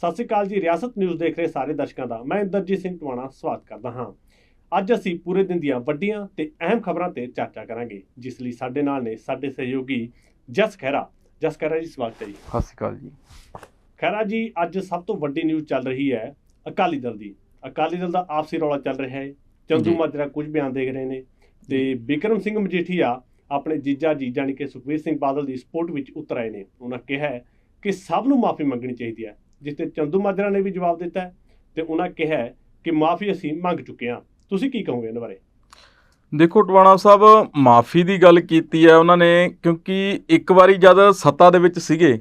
ਸਤਿ ਸ਼੍ਰੀ ਅਕਾਲ ਜੀ ਰਿਆਸਤ ਨਿਊਜ਼ ਦੇਖ ਰਹੇ ਸਾਰੇ ਦਰਸ਼ਕਾਂ ਦਾ। ਮੈਂ ਇੰਦਰਜੀਤ ਸਿੰਘ ਟਵਾਣਾ ਸਵਾਗਤ ਕਰਦਾ ਹਾਂ। ਅੱਜ ਅਸੀਂ ਪੂਰੇ ਦਿਨ ਦੀਆਂ ਵੱਡੀਆਂ ਤੇ ਅਹਿਮ ਖਬਰਾਂ ਤੇ ਚਰਚਾ ਕਰਾਂਗੇ ਜਿਸ ਲਈ ਸਾਡੇ ਨਾਲ ਨੇ ਸਾਡੇ ਸਹਿਯੋਗੀ ਜਸ ਖਹਿਰਾ। ਜਸ ਖਹਿਰਾ ਜੀ ਸਵਾਗਤ ਹੈ ਜੀ। ਸਤਿ ਸ਼੍ਰੀ ਅਕਾਲ ਜੀ। ਖਹਿਰਾ ਜੀ ਅੱਜ ਸਭ ਤੋਂ ਵੱਡੀ ਨਿਊਜ਼ ਚੱਲ ਰਹੀ ਹੈ ਅਕਾਲੀ ਦਲ ਦੀ। ਅਕਾਲੀ ਦਲ ਦਾ ਆਪਸੀ ਰੌਲਾ ਚੱਲ ਰਿਹਾ ਹੈ। ਚੰਦੂ। ਮਾਜਰਾ ਕੁਝ ਬਿਆਨ ਦੇ ਰਹੇ ਨੇ ਤੇ ਬਿਕਰਮ ਸਿੰਘ ਮਜੀਠੀਆ ਆਪਣੇ ਜੀਜਾ ਜੀ ਜਾਣੀ ਕਿ ਸੁਖਬੀਰ ਸਿੰਘ ਬਾਦਲ ਦੀ ਸਪੋਰਟ ਵਿੱਚ ਉਤਰ ਆਏ ਨੇ। ਉਹਨਾਂ ਕਿਹਾ ਕਿ ਸਭ ਨੂੰ ਮਾਫੀ ਮੰਗਣੀ ਚਾਹੀਦੀ ਹੈ। ਜਿਸ ਤੇ ਚੰਦੂ ਮਾਜਰਾ ਨੇ ਵੀ ਜਵਾਬ ਦਿੱਤਾ ਤੇ ਉਹਨਾਂ ਕਿਹਾ ਕਿ ਮਾਫੀ ਅਸੀਂ ਮੰਗ ਚੁੱਕੇ ਹਾਂ। ਤੁਸੀਂ ਕੀ ਕਹੋਗੇ ਇਹਨਾਂ ਬਾਰੇ? ਦੇਖੋ ਟਵਾਣਾ ਸਾਹਿਬ ਮਾਫੀ ਦੀ ਗੱਲ ਕੀਤੀ ਹੈ ਉਹਨਾਂ ਨੇ ਕਿਉਂਕਿ ਇੱਕ ਵਾਰੀ ਜਦ ਸੱਤਾ ਦੇ ਵਿੱਚ ਸੀਗੇ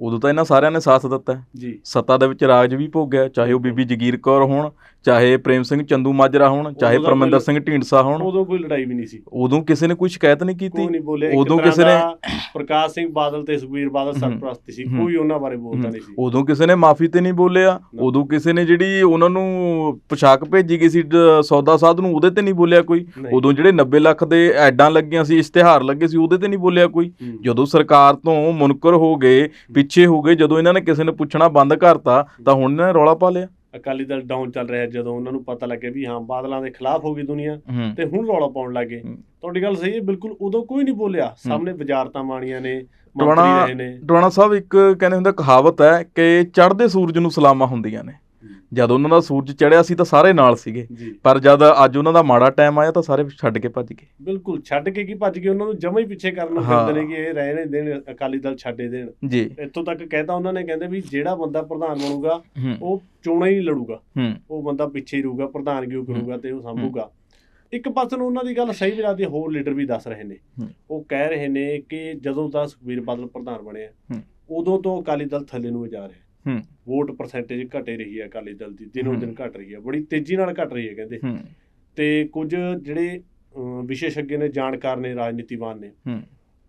ਉਦੋਂ ਤਾਂ ਇਹਨਾਂ ਸਾਰਿਆਂ ਨੇ ਸਾਥ ਦਿੱਤਾ। ਜੀ। ਸੱਤਾ ਦੇ ਵਿੱਚ ਰਾਜ ਵੀ ਭੋਗਿਆ ਚਾਹੇ ਉਹ ਬੀਬੀ ਜਗੀਰ ਕੌਰ ਹੋਣ ਚਾਹੇ ਪ੍ਰੇਮ ਸਿੰਘ ਚੰਦੂ ਮਾਜਰਾ ਹੋਣ ਚਾਹੇ ਪਰਮਿੰਦਰ ਸਿੰਘ ਢੀਂਡਸਾ ਹੋਣ। ਉਦੋਂ ਕੋਈ ਲੜਾਈ ਵੀ ਨਹੀਂ ਸੀ। ਉਦੋਂ ਕਿਸੇ ਨੇ ਕੋਈ ਸ਼ਿਕਾਇਤ ਨਹੀਂ ਕੀਤੀ। ਉਦੋਂ ਕਿਸੇ ਨੇ- ਪ੍ਰਕਾਸ਼ ਸਿੰਘ ਬਾਦਲ ਤੇ ਸੁਖਬੀਰ ਬਾਦਲ ਸਰਪ੍ਰਸਤ ਸੀ। ਕੋਈ ਉਹਨਾਂ ਬਾਰੇ ਬੋਲਦਾ ਨਹੀਂ ਸੀ। ਉਦੋਂ ਕਿਸੇ ਨੇ ਮਾਫੀ ਤੇ ਨਹੀਂ ਬੋਲਿਆ। ਉਦੋਂ ਕਿਸੇ ਨੇ ਜਿਹੜੀ ਉਹਨਾਂ ਨੂੰ ਪੋਸ਼ਾਕ ਭੇਜੀ ਗਈ ਸੀ ਸੌਦਾ ਸਾਧ ਨੂੰ ਉਹਦੇ ਤੇ ਨਹੀਂ ਬੋਲਿਆ ਕੋਈ। ਉਦੋਂ ਜਿਹੜੇ 90 ਲੱਖ ਦੇ ਐਡਾਂ ਲੱਗੀਆਂ ਸੀ ਇਸ਼ਤਿਹਾਰ ਲੱਗੇ ਸੀ ਉਹਦੇ ਤੇ ਨਹੀਂ ਬੋਲਿਆ ਕੋਈ। ਜਦੋਂ ਸਰਕਾਰ ਤੋਂ ਮੁਨਕਰ ਹੋ ਗਏ ਪਿੱਛੇ ਹੋ ਗਏ ਜਦੋਂ ਇਹਨਾਂ ਨੇ ਕਿਸੇ ਨੇ ਪੁੱਛਣਾ ਬੰਦ ਕਰਤਾ ਤਾਂ ਹੁਣ ਇਹਨਾਂ ਨੇ ਰੌਲਾ ਪਾ ਲਿਆ। ਅਕਾਲੀ ਦਲ ਡਾਊਨ ਚੱਲ ਰਿਹਾ ਜਦੋਂ ਉਹਨਾਂ ਨੂੰ ਪਤਾ ਲੱਗਿਆ ਵੀ ਹਾਂ ਬਾਦਲਾਂ ਦੇ ਖਿਲਾਫ ਹੋ ਗਈ ਦੁਨੀਆ ਤੇ ਹੁਣ ਰੌਲਾ ਪਾਉਣ ਲੱਗੇ। ਤੁਹਾਡੀ ਗੱਲ ਸਹੀ ਹੈ ਬਿਲਕੁਲ ਉਦੋਂ ਕੋਈ ਨਹੀਂ ਬੋਲਿਆ। ਸਾਹਮਣੇ ਵਜ਼ਾਰਤਾਂ ਮਾਣੀਆਂ ਨੇ ਮੰਤਰੀ ਰਹੇ ਨੇ। ਟਵਾਣਾ ਸਾਹਿਬ ਇੱਕ ਕਹਿੰਦੇ ਹੁੰਦਾ ਕਹਾਵਤ ਹੈ ਕਿ ਚੜ੍ਹਦੇ ਸੂਰਜ ਨੂੰ ਸਲਾਮਾਂ ਹੁੰਦੀਆਂ ਨੇ। ਜਦ ਉਹਨਾਂ ਦਾ ਸੂਰਜ ਚੜ੍ਹਿਆ ਸੀ ਤਾਂ ਸਾਰੇ ਨਾਲ ਸੀਗੇ। ਪਰ ਜਦ ਅੱਜ ਉਹਨਾਂ ਦਾ ਮਾੜਾ ਟਾਈਮ ਆਇਆ ਤਾਂ ਸਾਰੇ ਛੱਡ ਕੇ ਭੱਜ ਗਏ। ਬਿਲਕੁਲ ਛੱਡ ਕੇ ਕੀ ਭੱਜ ਗਏ? ਉਹਨਾਂ ਨੂੰ ਜਮਾ ਹੀ ਪਿੱਛੇ ਕਰਨ ਨੂੰ। ਫਿਰਦੇ ਨੇ ਕਿ ਇਹ ਰਹਿ ਨਹੀਂ ਦੇਣ ਅਕਾਲੀ ਦਲ ਛੱਡੇ ਦੇਣ। ਜੀ। ਇੱਥੋਂ ਤੱਕ ਕਹਿਤਾ ਉਹਨਾਂ ਨੇ ਕਹਿੰਦੇ ਵੀ ਜਿਹੜਾ ਬੰਦਾ ਪ੍ਰਧਾਨ ਬਣੂਗਾ ਉਹ ਚੋਣਾਂ ਹੀ ਲੜੂਗਾ। ਉਹ ਬੰਦਾ ਪਿੱਛੇ ਹੀ ਰਹੂਗਾ ਪ੍ਰਧਾਨਗੀ ਉਹ ਕਰੂਗਾ ਤੇ ਉਹ ਸੰਭੂਗਾ। ਇੱਕ ਪਾਸੇ ਨੂੰ ਉਹਨਾਂ ਦੀ ਗੱਲ ਸਹੀ ਵੀ ਲੱਗਦੀ ਹੋਰ ਲੀਡਰ ਵੀ ਦੱਸ ਰਹੇ ਨੇ। ਉਹ ਕਹਿ ਰਹੇ ਨੇ ਕਿ ਜਦੋਂ ਦਾ ਸੁਖਬੀਰ ਬਾਦਲ ਪ੍ਰਧਾਨ ਬਣਿਆ। ਉਦੋਂ ਤੋਂ ਅਕਾਲੀ ਦਲ ਥੱਲੇ ਨੂੰ ਜਾ ਰਿਹਾ। ਹੂੰ। ਵੋਟ ਪਰਸੈਂਟੇਜ ਘਟੇ ਰਹੀ ਹੈ ਅਕਾਲੀ ਦਲ ਦੀ ਦਿਨੋਂ ਦਿਨ। ਘਟ ਰਹੀ ਹੈ ਬੜੀ ਤੇਜ਼ੀ ਨਾਲ ਘਟ ਰਹੀ ਹੈ ਕਹਿੰਦੇ। ਹੂੰ। ਤੇ ਕੁਝ ਜਿਹੜੇ ਵਿਸ਼ੇਸ਼ੱਗ ਨੇ ਜਾਣਕਾਰ ਨੇ ਰਾਜਨੀਤੀਵਾਨ ਨੇ ਹੂੰ।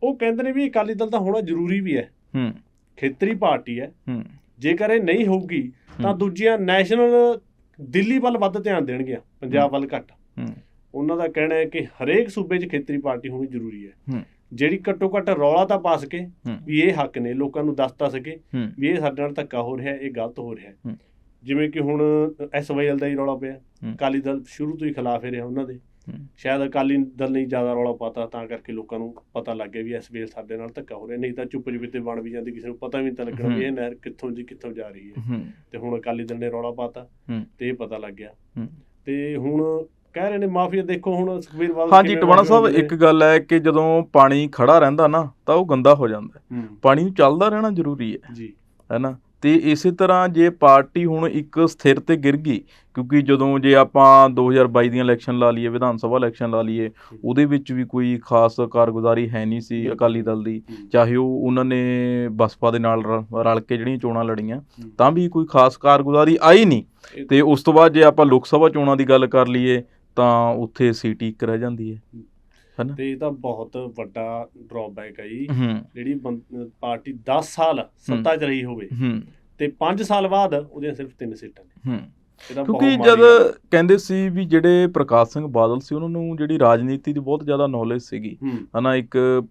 ਉਹ ਕਹਿੰਦੇ ਨੇ ਵੀ ਅਕਾਲੀ ਦਲ ਤਾਂ ਹੋਣਾ ਜ਼ਰੂਰੀ ਵੀ ਹੈ। ਹੂੰ। ਖੇਤਰੀ ਪਾਰਟੀ ਹੈ। ਹੂੰ। ਜੇਕਰ ਇਹ ਨਹੀਂ ਹੋਊਗੀ ਤਾਂ। ਦੂਜੀਆਂ ਨੈਸ਼ਨਲ ਦਿੱਲੀ ਵੱਲ ਵੱਧ ਧਿਆਨ ਦੇਣਗੀਆਂ ਪੰਜਾਬ ਵੱਲ ਘੱਟ। ਹੂੰ। ਉਹਨਾਂ ਦਾ ਕਹਿਣਾ ਹੈ ਕਿ ਹਰੇਕ ਸੂਬੇ 'ਚ ਖੇਤਰੀ ਪਾਰਟੀ ਹੋਣੀ ਜ਼ਰੂਰੀ ਹੈ। ਹੂੰ। ਜਿਹੜੀ ਘੱਟੋ ਘੱਟ ਰੌਲਾ ਤਾਂ ਪਾ ਸਕੇ ਵੀ ਇਹ ਹੱਕ ਨੇ ਲੋਕਾਂ ਨੂੰ ਦੱਸ ਤਾਂ ਸਕੇ ਵੀ ਇਹ ਸਾਡੇ ਨਾਲ ਧੱਕਾ ਹੋ ਰਿਹਾ ਇਹ ਗਲਤ ਹੋ ਰਿਹਾ। ਜਿਵੇਂ ਕਿ ਹੁਣ ਐਸਵਾਈਐਲ ਦਾ ਹੀ ਰੌਲਾ ਪਿਆ ਹੂੰ। ਅਕਾਲੀ ਦਲ ਸ਼ੁਰੂ ਤੋਂ ਹੀ ਖਿਲਾਫ ਹੀ ਰਿਹਾ ਉਹਨਾਂ ਦੇ। ਸ਼ਾਇਦ ਅਕਾਲੀ ਦਲ ਨੇ ਜ਼ਿਆਦਾ ਰੌਲਾ ਪਾਤਾ ਤਾਂ ਕਰਕੇ ਲੋਕਾਂ ਨੂੰ ਪਤਾ ਲੱਗ ਗਿਆ ਵੀ ਐਸਵਾਈਐਲ ਸਾਡੇ ਨਾਲ ਧੱਕਾ ਹੋ ਰਿਹਾ ਨਹੀਂ ਤਾਂ ਚੁੱਪ ਚੁਪੀਤੇ ਬਣ ਵੀ ਜਾਂਦੀ ਕਿਸੇ ਨੂੰ ਪਤਾ ਵੀ ਨਹੀਂ ਤਾਂ ਲੱਗਣਾ ਵੀ ਇਹ ਨਹਿਰ ਕਿੱਥੋਂ ਦੀ ਕਿੱਥੋਂ ਜਾ ਰਹੀ ਹੈ ਤੇ ਹੁਣ ਅਕਾਲੀ ਦਲ ਨੇ ਰੌਲਾ ਪਾਤਾ। ਤੇ ਇਹ ਪਤਾ ਲੱਗ ਗਿਆ। ਤੇ ਹੁਣ ਕਹਿ ਰਹੇ ਨੇ ਮਾਫੀਆ ਦੇਖੋ ਹੁਣ ਸੁਖਬੀਰ ਬਾਦਲ ਹਾਂਜੀ ਟਵਾਣਾ ਸਾਹਿਬ ਇੱਕ ਗੱਲ ਹੈ ਕਿ ਜਦੋਂ ਪਾਣੀ ਖੜਾ ਰਹਿੰਦਾ ਨਾ ਤਾਂ ਉਹ ਗੰਦਾ ਹੋ ਜਾਂਦਾ ਪਾਣੀ ਨੂੰ ਚੱਲਦਾ ਰਹਿਣਾ ਜ਼ਰੂਰੀ ਹੈ। ਜੀ। ਹੈਨਾ ਤੇ ਇਸੇ ਤਰ੍ਹਾਂ ਜੇ ਪਾਰਟੀ ਹੁਣ ਇੱਕ ਸਥਿਰ ਤੇ ਗਿਰ ਗਈ ਕਿਉਂਕਿ ਜਦੋਂ ਜੇ ਆਪਾਂ 2022 ਦੀਆਂ ਇਲੈਕਸ਼ਨ ਲਾ ਲਈਏ ਵਿਧਾਨ ਸਭਾ ਇਲੈਕਸ਼ਨ ਲਾ ਲਈਏ ਉਹਦੇ ਵਿੱਚ ਵੀ ਕੋਈ ਖਾਸ ਕਾਰਗੁਜ਼ਾਰੀ ਹੈ ਨਹੀਂ ਸੀ। ਅਕਾਲੀ ਦਲ ਦੀ। ਚਾਹੇ ਉਹ ਉਹਨਾਂ ਨੇ ਬਸਪਾ ਦੇ ਨਾਲ ਰਲ ਕੇ ਜਿਹੜੀਆਂ ਚੋਣਾਂ ਲੜੀਆਂ। ਤਾਂ ਵੀ ਕੋਈ ਖਾਸ ਕਾਰਗੁਜ਼ਾਰੀ ਆਈ ਨਹੀਂ। ਤੇ ਉਸ ਤੋਂ ਬਾਅਦ ਜੇ ਆਪਾਂ ਲੋਕ ਸਭਾ ਚੋਣਾਂ ਦੀ ਗੱਲ ਕਰ ਲਈਏ ਤਾਂ ਉੱਥੇ ਸੀਟ ਇੱਕ ਰਹਿ ਜਾਂਦੀ ਹੈ। ਹੈਨਾ? ਤੇ ਇਹ ਤਾਂ ਬਹੁਤ ਵੱਡਾ ਡਰਾਬੈਕ ਹੈ ਜੀ। ਜਿਹੜੀ ਪਾਰਟੀ 10 ਸਾਲ ਸੱਤਾ 'ਚ ਰਹੀ ਹੋਵੇ ਤੇ 5 ਸਾਲ ਬਾਅਦ ਉਹਦੀਆਂ ਸਿਰਫ 3 ਸੀਟਾਂ ਨੇ। ਕਿਉਂਕਿ ਜਦ। ਕਹਿੰਦੇ ਸੀ ਵੀ ਜਿਹੜੇ ਪ੍ਰਕਾਸ਼ ਸਿੰਘ ਬਾਦਲ ਸੀ ਉਹਨਾਂ ਨੂੰ ਜਿਹੜੀ ਰਾਜਨੀਤੀ ਦੀ ਬਹੁਤ ਜ਼ਿਆਦਾ ਨੌਲੇਜ ਸੀਗੀ ਹਨਾ ਇੱਕ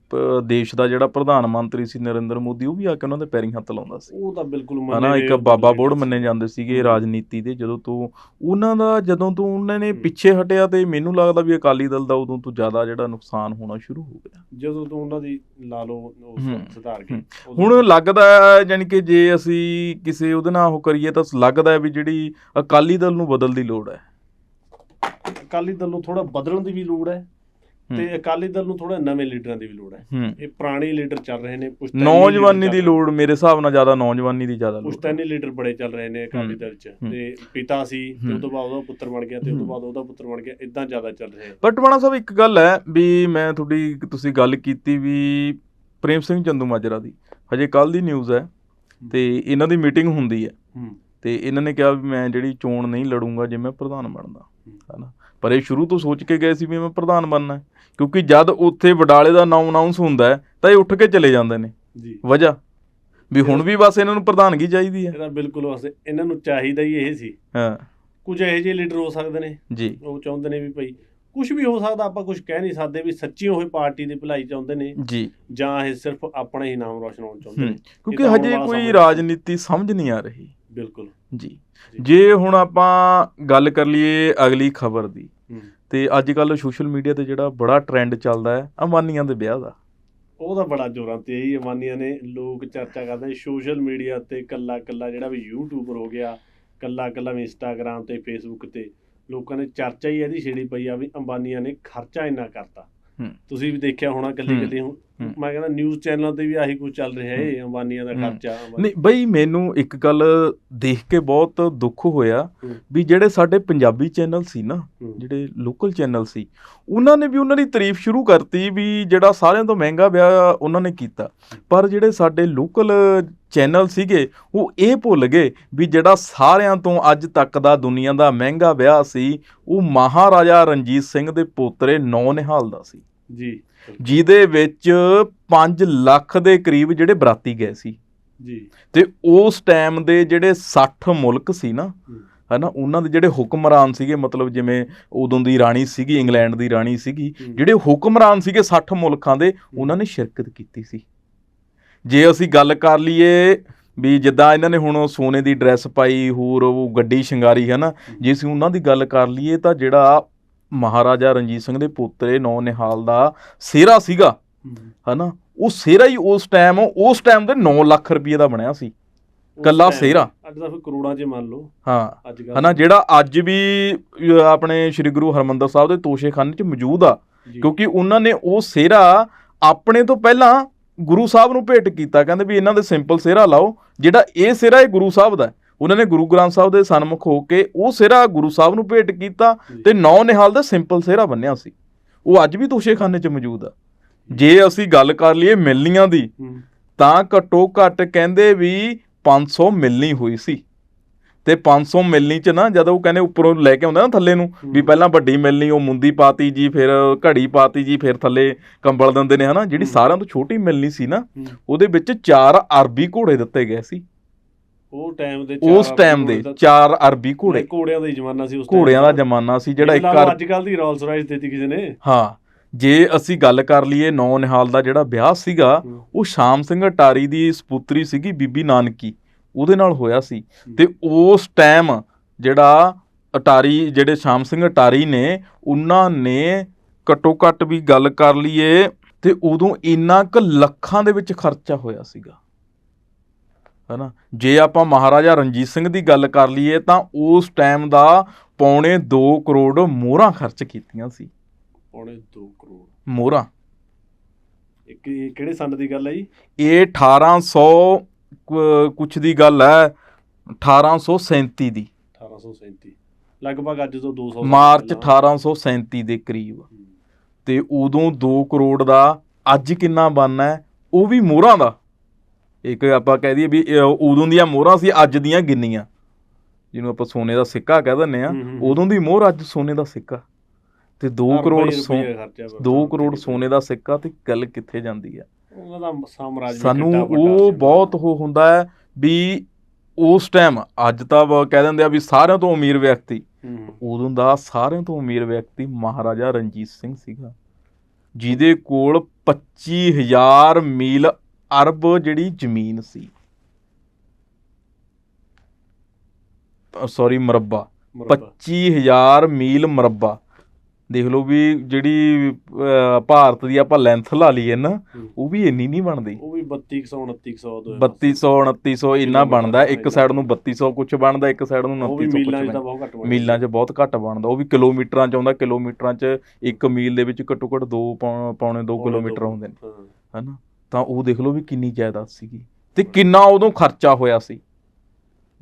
ਦੇਸ਼ ਦਾ ਜਿਹੜਾ ਪ੍ਰਧਾਨ ਮੰਤਰੀ ਸੀ ਨਰਿੰਦਰ ਮੋਦੀ ਉਹ ਵੀ ਆ ਕੇ ਉਹਨਾਂ ਦੇ ਪੈਰੀਂ ਹੱਥ ਲਾਉਂਦਾ ਸੀ ਉਹ ਤਾਂ ਬਿਲਕੁਲ ਹਨਾ ਮੰਨੇ ਇੱਕ ਹੋਏ ਬਾਬਾ ਬੋੜ। ਮੰਨੇ ਜਾਂਦੇ ਸੀਗੇ। ਰਾਜਨੀਤੀ ਦੇ ਜਦੋਂ ਤੋਂ ਉਹਨਾਂ ਦਾ ਜਦੋਂ ਤੋਂ ਉਹਨਾਂ ਨੇ। ਪਿੱਛੇ ਹਟਿਆ ਤੇ ਮੈਨੂੰ ਲੱਗਦਾ ਵੀ ਅਕਾਲੀ ਦਲ ਦਾ ਉਦੋਂ ਤੋਂ ਜ਼ਿਆਦਾ ਜਿਹੜਾ ਨੁਕਸਾਨ ਹੋਣਾ ਸ਼ੁਰੂ ਹੋ ਗਿਆ ਜਦੋਂ ਤੋਂ ਉਹਨਾਂ ਦੀ ਲਾ ਲਓ ਸੁਧਾਰ। ਉਦੋਂ ਹੁਣ ਲੱਗਦਾ ਯਾਨੀ ਕਿ ਜੇ ਅਸੀਂ ਕਿਸੇ ਉਹਦੇ ਨਾਲ ਉਹ ਕਰੀਏ ਤਾਂ ਲੱਗਦਾ ਵੀ ਜਿਹੜੀ ਅਕਾਲੀ ਦਲ ਨੂੰ ਬਦਲ ਦੀ ਲੋੜ ਹੈ ਅਕਾਲੀ ਦਲ ਨੂੰ ਥੋੜਾ ਬਦਲਣ ਦੀ ਵੀ ਲੋੜ ਹੈ। ਤੇ ਅਕਾਲੀ ਦਲ ਨੂੰ ਥੋੜਾ ਨਵੇਂ ਲੀਡਰਾਂ ਦੀ ਵੀ ਲੋੜ ਹੈ ਇਹ ਪੁਰਾਣੇ ਲੀਡਰ ਚੱਲ ਰਹੇ ਨੇ ਪੁਸ਼ਤੈਨੀ ਨੌਜਵਾਨੀ ਦੀ ਲੋੜ ਮੇਰੇ ਹਿਸਾਬ ਨਾਲ ਜ਼ਿਆਦਾ ਨੌਜਵਾਨੀ ਦੀ ਜ਼ਿਆਦਾ ਲੋੜ। ਪੁਸ਼ਤੈਨੀ ਲੀਡਰ ਬੜੇ ਚੱਲ ਰਹੇ ਨੇ ਅਕਾਲੀ ਦਲ 'ਚ। ਤੇ ਪਿਤਾ ਸੀ ਤੇ। ਉਸ ਤੋਂ ਬਾਅਦ ਉਹਦਾ ਪੁੱਤਰ ਬਣ ਗਿਆ ਤੇ ਉਸ ਤੋਂ। ਬਾਅਦ ਉਹਦਾ ਪੁੱਤਰ ਬਣ ਗਿਆ ਇਦਾਂ ਜ਼ਿਆਦਾ ਚੱਲ ਰਿਹਾ ਹੈ ਬਟ ਬਣਾ ਸਾਹਿਬ ਇੱਕ ਗੱਲ ਹੈ ਵੀ ਮੈਂ ਤੁਹਾਡੀ ਤੁਸੀਂ ਗੱਲ ਕੀਤੀ ਵੀ ਪ੍ਰੇਮ ਸਿੰਘ ਚੰਦੂ ਮਾਜਰਾ ਦੀ ਹਜੇ ਕੱਲ ਦੀ ਨਿਊਜ਼ ਹੈ ਤੇ ਇਹਨਾਂ ਦੀ ਮੀਟਿੰਗ ਹੁੰਦੀ ਹੈ ਹੂੰ ਤੇ ਇਹਨਾਂ ਨੇ ਕਿਹਾ ਵੀ ਮੈਂ ਜਿਹੜੀ ਚੋਣ ਨਹੀਂ ਲੜੂੰਗਾ ਜੇ ਮੈਂ ਪ੍ਰਧਾਨ ਬਣਦਾ ਹਨਾ। ਪਰ ਇਹ ਸ਼ੁਰੂ ਤੋਂ ਸੋਚ ਕੇ ਗਏ ਸੀ ਵੀ ਮੈਂ ਪ੍ਰਧਾਨ ਬਣਨਾ ਹੈ। ਕਿਉਂਕਿ ਜਦ ਉੱਥੇ ਵਡਾਲੇ ਦਾ ਨਾਮ ਅਨਾਉਂਸ ਹੁੰਦਾ ਤਾਂ ਇਹ ਉੱਠ ਕੇ ਚਲੇ ਜਾਂਦੇ ਨੇ। ਜੀ। ਵਜ੍ਹਾ ਵੀ ਹੁਣ ਵੀ ਬਸ ਇਹਨਾਂ ਨੂੰ ਪ੍ਰਧਾਨਗੀ ਚਾਹੀਦੀ ਹੈ। ਇਹਦਾ ਬਿਲਕੁਲ ਵਾਸਤੇ ਇਹਨਾਂ ਨੂੰ ਚਾਹੀਦਾ ਹੀ ਇਹ ਸੀ। ਹਾਂ। ਕੁਝ ਇਹੋ ਜਿਹੇ ਲੀਡਰ ਹੋ ਸਕਦੇ ਨੇ ਜੀ। ਉਹ ਚਾਹੁੰਦੇ ਨੇ ਵੀ ਭਾਈ ਕੁਝ ਵੀ ਹੋ ਸਕਦਾ ਆਪਾਂ ਕੁਝ ਕਹਿ ਨਹੀਂ ਸਕਦੇ ਵੀ ਸੱਚੀ ਉਹ ਪਾਰਟੀ ਦੀ ਭਲਾਈ ਚਾਹੁੰਦੇ ਨੇ ਜੀ। ਜਾਂ ਇਹ ਸਿਰਫ ਆਪਣਾ ਹੀ ਨਾਮ ਰੋਸ਼ਨ ਹੋਣਾ ਚਾਹੁੰਦੇ ਨੇ। ਕਿਉਂਕਿ ਹਜੇ ਕੋਈ ਰਾਜਨੀਤੀ ਸਮਝ ਨਹੀਂ ਆ ਰਹੀ। ਬਿਲਕੁਲ ਜੀ ਜੇ ਹੁਣ ਆਪਾਂ ਗੱਲ ਕਰ ਲਈਏ ਅਗਲੀ ਖਬਰ ਦੀ ਤੇ ਅੱਜ ਕੱਲ ਸੋਸ਼ਲ ਮੀਡੀਆ ਤੇ ਜਿਹੜਾ ਬੜਾ ਟ੍ਰੈਂਡ ਚੱਲਦਾ ਹੈ ਅੰਬਾਨੀਆਂ ਦੇ ਵਿਆਹ ਦਾ ਉਹਦਾ ਬੜਾ ਜ਼ੋਰਾਂ ਤੇ ਹੀ ਅਮਾਨੀਆਂ ਨੇ ਲੋਕ ਚਰਚਾ ਕਰਦੇ ਸੋਸ਼ਲ ਮੀਡੀਆ ਤੇ ਕੱਲਾ ਕੱਲਾ ਜਿਹੜਾ ਵੀ ਯੂਟਿਊਬਰ ਹੋ ਗਿਆ ਕੱਲਾ ਕੱਲਾ ਵੀ ਇੰਸਟਾਗ੍ਰam ਤੇ ਫੇਸਬੁੱਕ ਤੇ ਲੋਕਾਂ ਨੇ ਚਰਚਾ ਹੀ ਇਹਦੀ ਛੇੜੀ ਪਈ ਆ ਵੀ ਅੰਬਾਨੀਆਂ ਨੇ ਖਰਚਾ ਇੰਨਾ ਕਰਤਾ। ਤੁਸੀਂ ਵੀ ਦੇਖਿਆ ਹੋਣਾ ਕੱਲੀ। ਕੱਲੀ। ਮੈਂ ਕਹਿੰਦਾ ਨਿਊਜ਼ ਚੈਨਲਾਂ ਤੇ ਵੀ ਆਹੀ ਕੁਝ ਚੱਲ ਰਿਹਾ ਏ ਅੰਬਾਨੀਆਂ ਦਾ। ਖਰਚਾ ਨਹੀਂ ਬਈ ਮੈਨੂੰ ਇੱਕ ਗੱਲ ਦੇਖ ਕੇ ਬਹੁਤ ਦੁੱਖ ਹੋਇਆ। ਵੀ ਜਿਹੜੇ ਸਾਡੇ ਪੰਜਾਬੀ ਚੈਨਲ ਸੀ ਨਾ। ਜਿਹੜੇ ਲੋਕਲ ਚੈਨਲ ਸੀ ਉਹਨਾਂ ਨੇ ਵੀ ਉਹਨਾਂ ਦੀ ਤਾਰੀਫ ਸ਼ੁਰੂ ਕਰਤੀ ਵੀ ਜਿਹੜਾ ਸਾਰਿਆਂ ਤੋਂ ਮਹਿੰਗਾ ਵਿਆਹ ਉਹਨਾਂ ਨੇ ਕੀਤਾ ਪਰ ਜਿਹੜੇ ਸਾਡੇ ਲੋਕਲ ਚੈਨਲ ਸੀਗੇ ਉਹ ਇਹ ਭੁੱਲ ਗਏ ਵੀ ਜਿਹੜਾ ਸਾਰਿਆਂ ਤੋਂ ਅੱਜ ਤੱਕ ਦਾ ਦੁਨੀਆ ਦਾ ਮਹਿੰਗਾ ਵਿਆਹ ਸੀ ਉਹ ਮਹਾਰਾਜਾ ਰਣਜੀਤ ਸਿੰਘ ਦੇ ਪੋਤਰੇ ਨੌ ਨਿਹਾਲ ਦਾ ਸੀ ਜੀ। ਜਿਹਦੇ ਵਿੱਚ 5 ਲੱਖ ਦੇ ਕਰੀਬ ਜਿਹੜੇ ਬਰਾਤੀ ਗਏ ਸੀ। ਜੀ। ਤੇ ਉਸ ਟਾਈਮ ਦੇ ਜਿਹੜੇ 60 ਮੁਲਕ ਸੀ ਨਾ ਹੂੰ। ਹਨਾ ਉਹਨਾਂ ਦੇ ਜਿਹੜੇ ਹੁਕਮਰਾਨ ਸੀਗੇ ਮਤਲਬ ਜਿਵੇਂ ਉਦੋਂ ਦੀ ਰਾਣੀ ਸੀਗੀ ਇੰਗਲੈਂਡ ਦੀ ਰਾਣੀ ਸੀਗੀ। ਜਿਹੜੇ ਹੁਕਮਰਾਨ ਸੀਗੇ 60 ਮੁਲਕਾਂ ਦੇ ਉਹਨਾਂ ਨੇ ਸ਼ਿਰਕਤ ਕੀਤੀ ਸੀ। ਜੇ ਅਸੀਂ ਗੱਲ ਕਰ ਲਈਏ ਵੀ ਜਿੱਦਾਂ ਇਹਨਾਂ ਨੇ ਹੁਣ ਸੋਨੇ ਦੀ ਡਰੈਸ ਪਾਈ ਹੋਰ ਉਹ ਗੱਡੀ ਸ਼ਿੰਗਾਰੀ ਹੈ। ਨਾ ਜੇ ਅਸੀਂ ਉਹਨਾਂ ਦੀ ਗੱਲ ਕਰ ਲਈਏ ਤਾਂ ਜਿਹੜਾ ਮਹਾਰਾਜਾ ਰਣਜੀਤ ਸਿੰਘ ਦੇ ਪੋਤਰੇ ਨੌ ਨਿਹਾਲ ਦਾ ਸਿਹਰਾ ਸੀਗਾ। ਹਨਾ ਉਹ ਸਿਹਰਾ ਹੀ ਉਸ ਟਾਈਮ ਉਸ ਟਾਈਮ ਦੇ 9 ਲੱਖ ਰੁਪਏ ਦਾ ਬਣਿਆ ਸੀ ਕੱਲਾ ਸਿਹਰਾ। ਅੱਜ ਫਿਰ ਕਰੋੜਾਂ 'ਚ ਮੰਨ ਲਓ ਹਾਂ ਹਨਾ ਜਿਹੜਾ ਅੱਜ ਵੀ ਆਪਣੇ ਸ੍ਰੀ ਗੁਰੂ ਹਰਮੰਦਰ ਸਾਹਿਬ ਦੇ ਤੋਸ਼ੇਖਾਨੇ 'ਚ ਮੌਜੂਦ ਆ। ਕਿਉਂਕਿ ਉਹਨਾਂ ਨੇ ਉਹ ਸਿਹਰਾ ਆਪਣੇ ਤੋਂ ਪਹਿਲਾਂ ਗੁਰੂ ਸਾਹਿਬ ਨੂੰ ਭੇਟ ਕੀਤਾ ਕਹਿੰਦੇ ਵੀ ਇਹਨਾਂ ਦੇ ਸਿੰਪਲ ਸਿਹਰਾ ਲਾਓ ਜਿਹੜਾ ਇਹ ਸਿਹਰਾ ਇਹ ਗੁਰੂ ਸਾਹਿਬ ਦਾ। ਉਹਨਾਂ ਨੇ ਗੁਰੂ ਗ੍ਰੰਥ ਸਾਹਿਬ ਦੇ ਸਨਮੁਖ ਹੋ ਕੇ ਉਹ ਸਿਹਰਾ ਗੁਰੂ ਸਾਹਿਬ ਨੂੰ ਭੇਟ ਕੀਤਾ। ਤੇ ਨੌ ਨਿਹਾਲ ਦਾ ਸਿੰਪਲ ਸਿਹਰਾ ਬੰਨਿਆ ਸੀ ਉਹ ਅੱਜ ਵੀ ਤੋਸ਼ੇਖਾਨੇ 'ਚ ਮੌਜੂਦ ਆ ਜੇ ਅਸੀਂ ਗੱਲ ਕਰ ਲਈਏ ਮਿਲਨੀਆਂ ਦੀ। ਤਾਂ ਘੱਟੋ ਘੱਟ ਕਹਿੰਦੇ ਵੀ 500 ਮਿਲਣੀ ਹੋਈ ਸੀ ਤੇ 500 ਮਿਲਣੀ ਚ ਨਾ ਜਦੋਂ ਉਹ ਕਹਿੰਦੇ ਉੱਪਰੋਂ ਲੈ ਕੇ ਆਉਂਦਾ ਨਾ ਥੱਲੇ ਨੂੰ ਵੀ। ਪਹਿਲਾਂ ਵੱਡੀ ਮਿਲਣੀ ਉਹ ਮੁੰਦੀ ਪਾਤੀ ਜੀ ਫਿਰ ਘੜੀ ਪਾਤੀ ਜੀ ਫਿਰ ਥੱਲੇ ਕੰਬਲ ਦਿੰਦੇ ਨੇ ਹਨਾ ਜਿਹੜੀ। ਸਾਰਿਆਂ ਤੋਂ ਛੋਟੀ ਮਿਲਣੀ ਸੀ ਨਾ। ਉਹਦੇ ਵਿੱਚ 4 ਅਰਬੀ ਘੋੜੇ ਦਿੱਤੇ ਗਏ ਸੀ ਉਹ ਟਾਈਮ ਦੇ ਉਸ ਚਾਰ ਟਾਈਮ ਦੇ 4 ਅਰਬੀ ਘੋੜੇ। ਘੋੜਿਆਂ ਦਾ ਹੀ ਜ਼ਮਾਨਾ ਸੀ ਉਸ ਘੋੜਿਆਂ ਦਾ ਜ਼ਮਾਨਾ ਸੀ ਜਿਹੜਾ ਇੱਕ ਅਰਬ ਅੱਜ ਕੱਲ ਦੀ ਰੋਲਸ ਰਾਈਸ ਦਿੱਤੀ ਕਿਸੇ ਨੇ। ਹਾਂ ਜੇ ਅਸੀਂ ਗੱਲ ਕਰ ਲਈਏ ਨੌ ਨਿਹਾਲ ਦਾ ਜਿਹੜਾ ਵਿਆਹ ਸੀਗਾ। ਉਹ ਸ਼ਾਮ ਸਿੰਘ ਅਟਾਰੀ ਦੀ ਸਪੁੱਤਰੀ ਸੀਗੀ ਬੀਬੀ ਨਾਨਕੀ। ਉਹਦੇ ਨਾਲ ਹੋਇਆ ਸੀ। ਤੇ ਉਸ ਟਾਈਮ ਜਿਹੜਾ ਅਟਾਰੀ ਜਿਹੜੇ ਸ਼ਾਮ ਸਿੰਘ ਅਟਾਰੀ ਨੇ ਉਹਨਾਂ ਨੇ ਘੱਟੋ ਘੱਟ ਵੀ ਗੱਲ ਕਰ ਲਈਏ ਤੇ ਉਦੋਂ ਇੰਨਾ ਕੁ ਲੱਖਾਂ ਦੇ ਵਿੱਚ ਖਰਚਾ ਹੋਇਆ ਸੀਗਾ। ਹਨਾ? ਜੇ ਆਪਾਂ ਮਹਾਰਾਜਾ ਰਣਜੀਤ ਸਿੰਘ ਦੀ ਗੱਲ ਕਰ ਲਈਏ ਤਾਂ ਉਸ ਟਾਈਮ ਦਾ ਪੌਣੇ 2 ਕਰੋੜ ਮੋਹਰਾਂ ਖਰਚ ਕੀਤੀਆਂ ਸੀ। ਪੌਣੇ 2 ਕਰੋੜ। ਮੋਹਰਾਂ। ਇਹ ਕਿਹੜੇ ਸੰਨ ਦੀ ਗੱਲ ਹੈ ਜੀ? ਇਹ 1800 ਕੁ- ਕੁਛ ਦੀ ਗੱਲ ਹੈ। 1837 ਦੀ। 1837 ਲਗਭਗ ਅੱਜ ਤੋਂ 200 ਸਾਲ ਮਾਰਚ ਪਹਿਲਾਂ। 1837 ਦੇ ਕਰੀਬ। ਤੇ ਉਦੋਂ 2 ਕਰੋੜ ਦਾ ਅੱਜ ਕਿੰਨਾ ਬਣਨਾ ਹੈ? ਉਹ ਵੀ ਮੋਹਰਾਂ ਦਾ। ਇੱਕ ਆਪਾਂ ਕਹਿ ਦਈਏ ਵੀ ਉਦੋਂ ਦੀਆਂ ਮੋਹਰਾਂ ਸੀ ਅੱਜ ਦੀਆਂ ਗਿੰਨੀਆਂ ਜਿਹਨੂੰ ਆਪਾਂ ਸੋਨੇ ਦਾ ਸਿੱਕਾ ਕਹਿ ਦਿੰਦੇ ਆ ਹੂੰ, ਹੂੰ, ਹੂੰ। ਉਦੋਂ ਦੀ ਮੋਹਰ ਅੱਜ ਸੋਨੇ ਦਾ ਸਿੱਕਾ ਤੇ 2 ਅਰਬਾਂ ਕਰੋੜ ਹੀ ਸੋ ਰੁਪਈਆ ਖਰਚਿਆ ਵਾ। 2 ਕਰੋੜ ਸੋਨੇ ਦਾ ਸਿੱਕਾ ਤੇ ਗੱਲ ਕਿੱਥੇ ਜਾਂਦੀ ਹੈ ਸਾਮਰਾਜ ਵੀ ਸਾਨੂੰ ਉਹ। ਬਹੁਤ ਉਹ ਹੁੰਦਾ ਹੈ ਵੀ ਉਸ ਟਾਈਮ ਅੱਜ ਤਾਂ ਕਹਿ ਦਿੰਦੇ ਆ ਵੀ ਸਾਰਿਆਂ ਤੋਂ ਅਮੀਰ ਵਿਅਕਤੀ ਹੂੰ। ਉਦੋਂ ਦਾ ਸਾਰਿਆਂ ਤੋਂ ਅਮੀਰ ਵਿਅਕਤੀ ਮਹਾਰਾਜਾ ਰਣਜੀਤ ਸਿੰਘ ਸੀਗਾ ਜਿਹਦੇ ਕੋਲ 25000 ਮੀਲ ਅਰਬ ਜਿਹੜੀ ਜ਼ਮੀਨ ਸੀ। ਸੌਰੀ ਮੁਰੱਬਾ। ਮੁਰੱਬਾ। 25000 ਮੀਲ ਮੁਰੱਬਾ। ਦੇਖ ਲਓ ਵੀ ਜਿਹੜੀ ਭਾਰਤ ਦੀ ਆਪਾਂ ਲੈਂਥ ਲਾ ਲਈਏ ਨਾ। ਉਹ ਵੀ ਇੰਨੀ ਨਹੀਂ ਬਣਦੀ। ਉਹ ਵੀ 3200 2900 ਦੋ 3200 2900 ਇੰਨਾ ਬਣਦਾ। ਇੱਕ ਸਾਈਡ ਨੂੰ 3200 ਕੁਛ ਬਣਦਾ ਇੱਕ ਸਾਈਡ ਨੂੰ ਉਹ ਵੀ 2900 ਮੀਲਾਂ 'ਚ ਕੁਛ ਤਾਂ ਬਣਦਾ ਬਹੁਤ ਘੱਟ ਬਣਦਾ। ਮੀਲਾਂ 'ਚ ਬਹੁਤ ਘੱਟ ਬਣਦਾ। ਉਹ ਵੀ ਕਿਲੋਮੀਟਰਾਂ 'ਚ ਆਉਂਦਾ ਕਿਲੋਮੀਟਰਾਂ 'ਚ ਇੱਕ ਮੀਲ ਦੇ ਵਿੱਚ ਘੱਟੋ ਘੱਟ 2 ਪੌਣੇ 2 ਪੌਣੇ ਕਿਲੋਮੀਟਰ। ਹੁੰਦੇ ਨੇ। ਹਨਾ? ਤਾਂ ਉਹ ਦੇਖ ਲਓ ਵੀ ਕਿੰਨੀ ਜਾਇਦਾਦ ਸੀਗੀ। ਤੇ ਕਿੰਨਾ ਉਦੋਂ ਖਰਚਾ ਹੋਇਆ ਸੀ।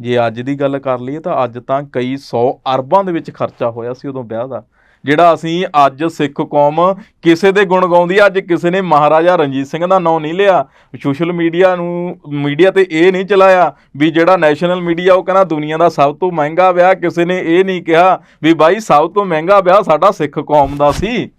ਜੇ ਅੱਜ ਦੀ ਗੱਲ ਕਰ ਲਈਏ ਤਾਂ ਅੱਜ ਤਾਂ ਕਈ 100 ਅਰਬਾਂ ਦੇ ਵਿੱਚ ਖਰਚਾ ਹੋਇਆ ਸੀ ਉਦੋਂ ਵਿਆਹ ਦਾ। ਜਿਹੜਾ ਅਸੀਂ ਅੱਜ ਸਿੱਖ ਕੌਮ ਕਿਸੇ ਦੇ ਗੁਣ ਗਾਉਂਦੀ ਅੱਜ ਕਿਸੇ ਨੇ ਮਹਾਰਾਜਾ ਰਣਜੀਤ ਸਿੰਘ ਦਾ ਨਾਂ ਨਹੀਂ ਲਿਆ। ਸੋਸ਼ਲ ਮੀਡੀਆ ਨੂੰ, ਮੀਡੀਆ ਤੇ ਇਹ ਨਹੀਂ ਚਲਾਇਆ ਵੀ ਜਿਹੜਾ ਨੈਸ਼ਨਲ ਮੀਡੀਆ, ਉਹ ਕਹਿੰਦਾ ਦੁਨੀਆ ਦਾ ਸਭ ਤੋਂ ਮਹਿੰਗਾ ਵਿਆਹ। ਕਿਸੇ ਨੇ ਇਹ ਨਹੀਂ ਕਿਹਾ ਵੀ ਬਾਈ, ਸਭ ਤੋਂ ਮਹਿੰਗਾ ਵਿਆਹ ਸਾਡਾ ਸਿੱਖ ਕੌਮ ਦਾ ਸੀ।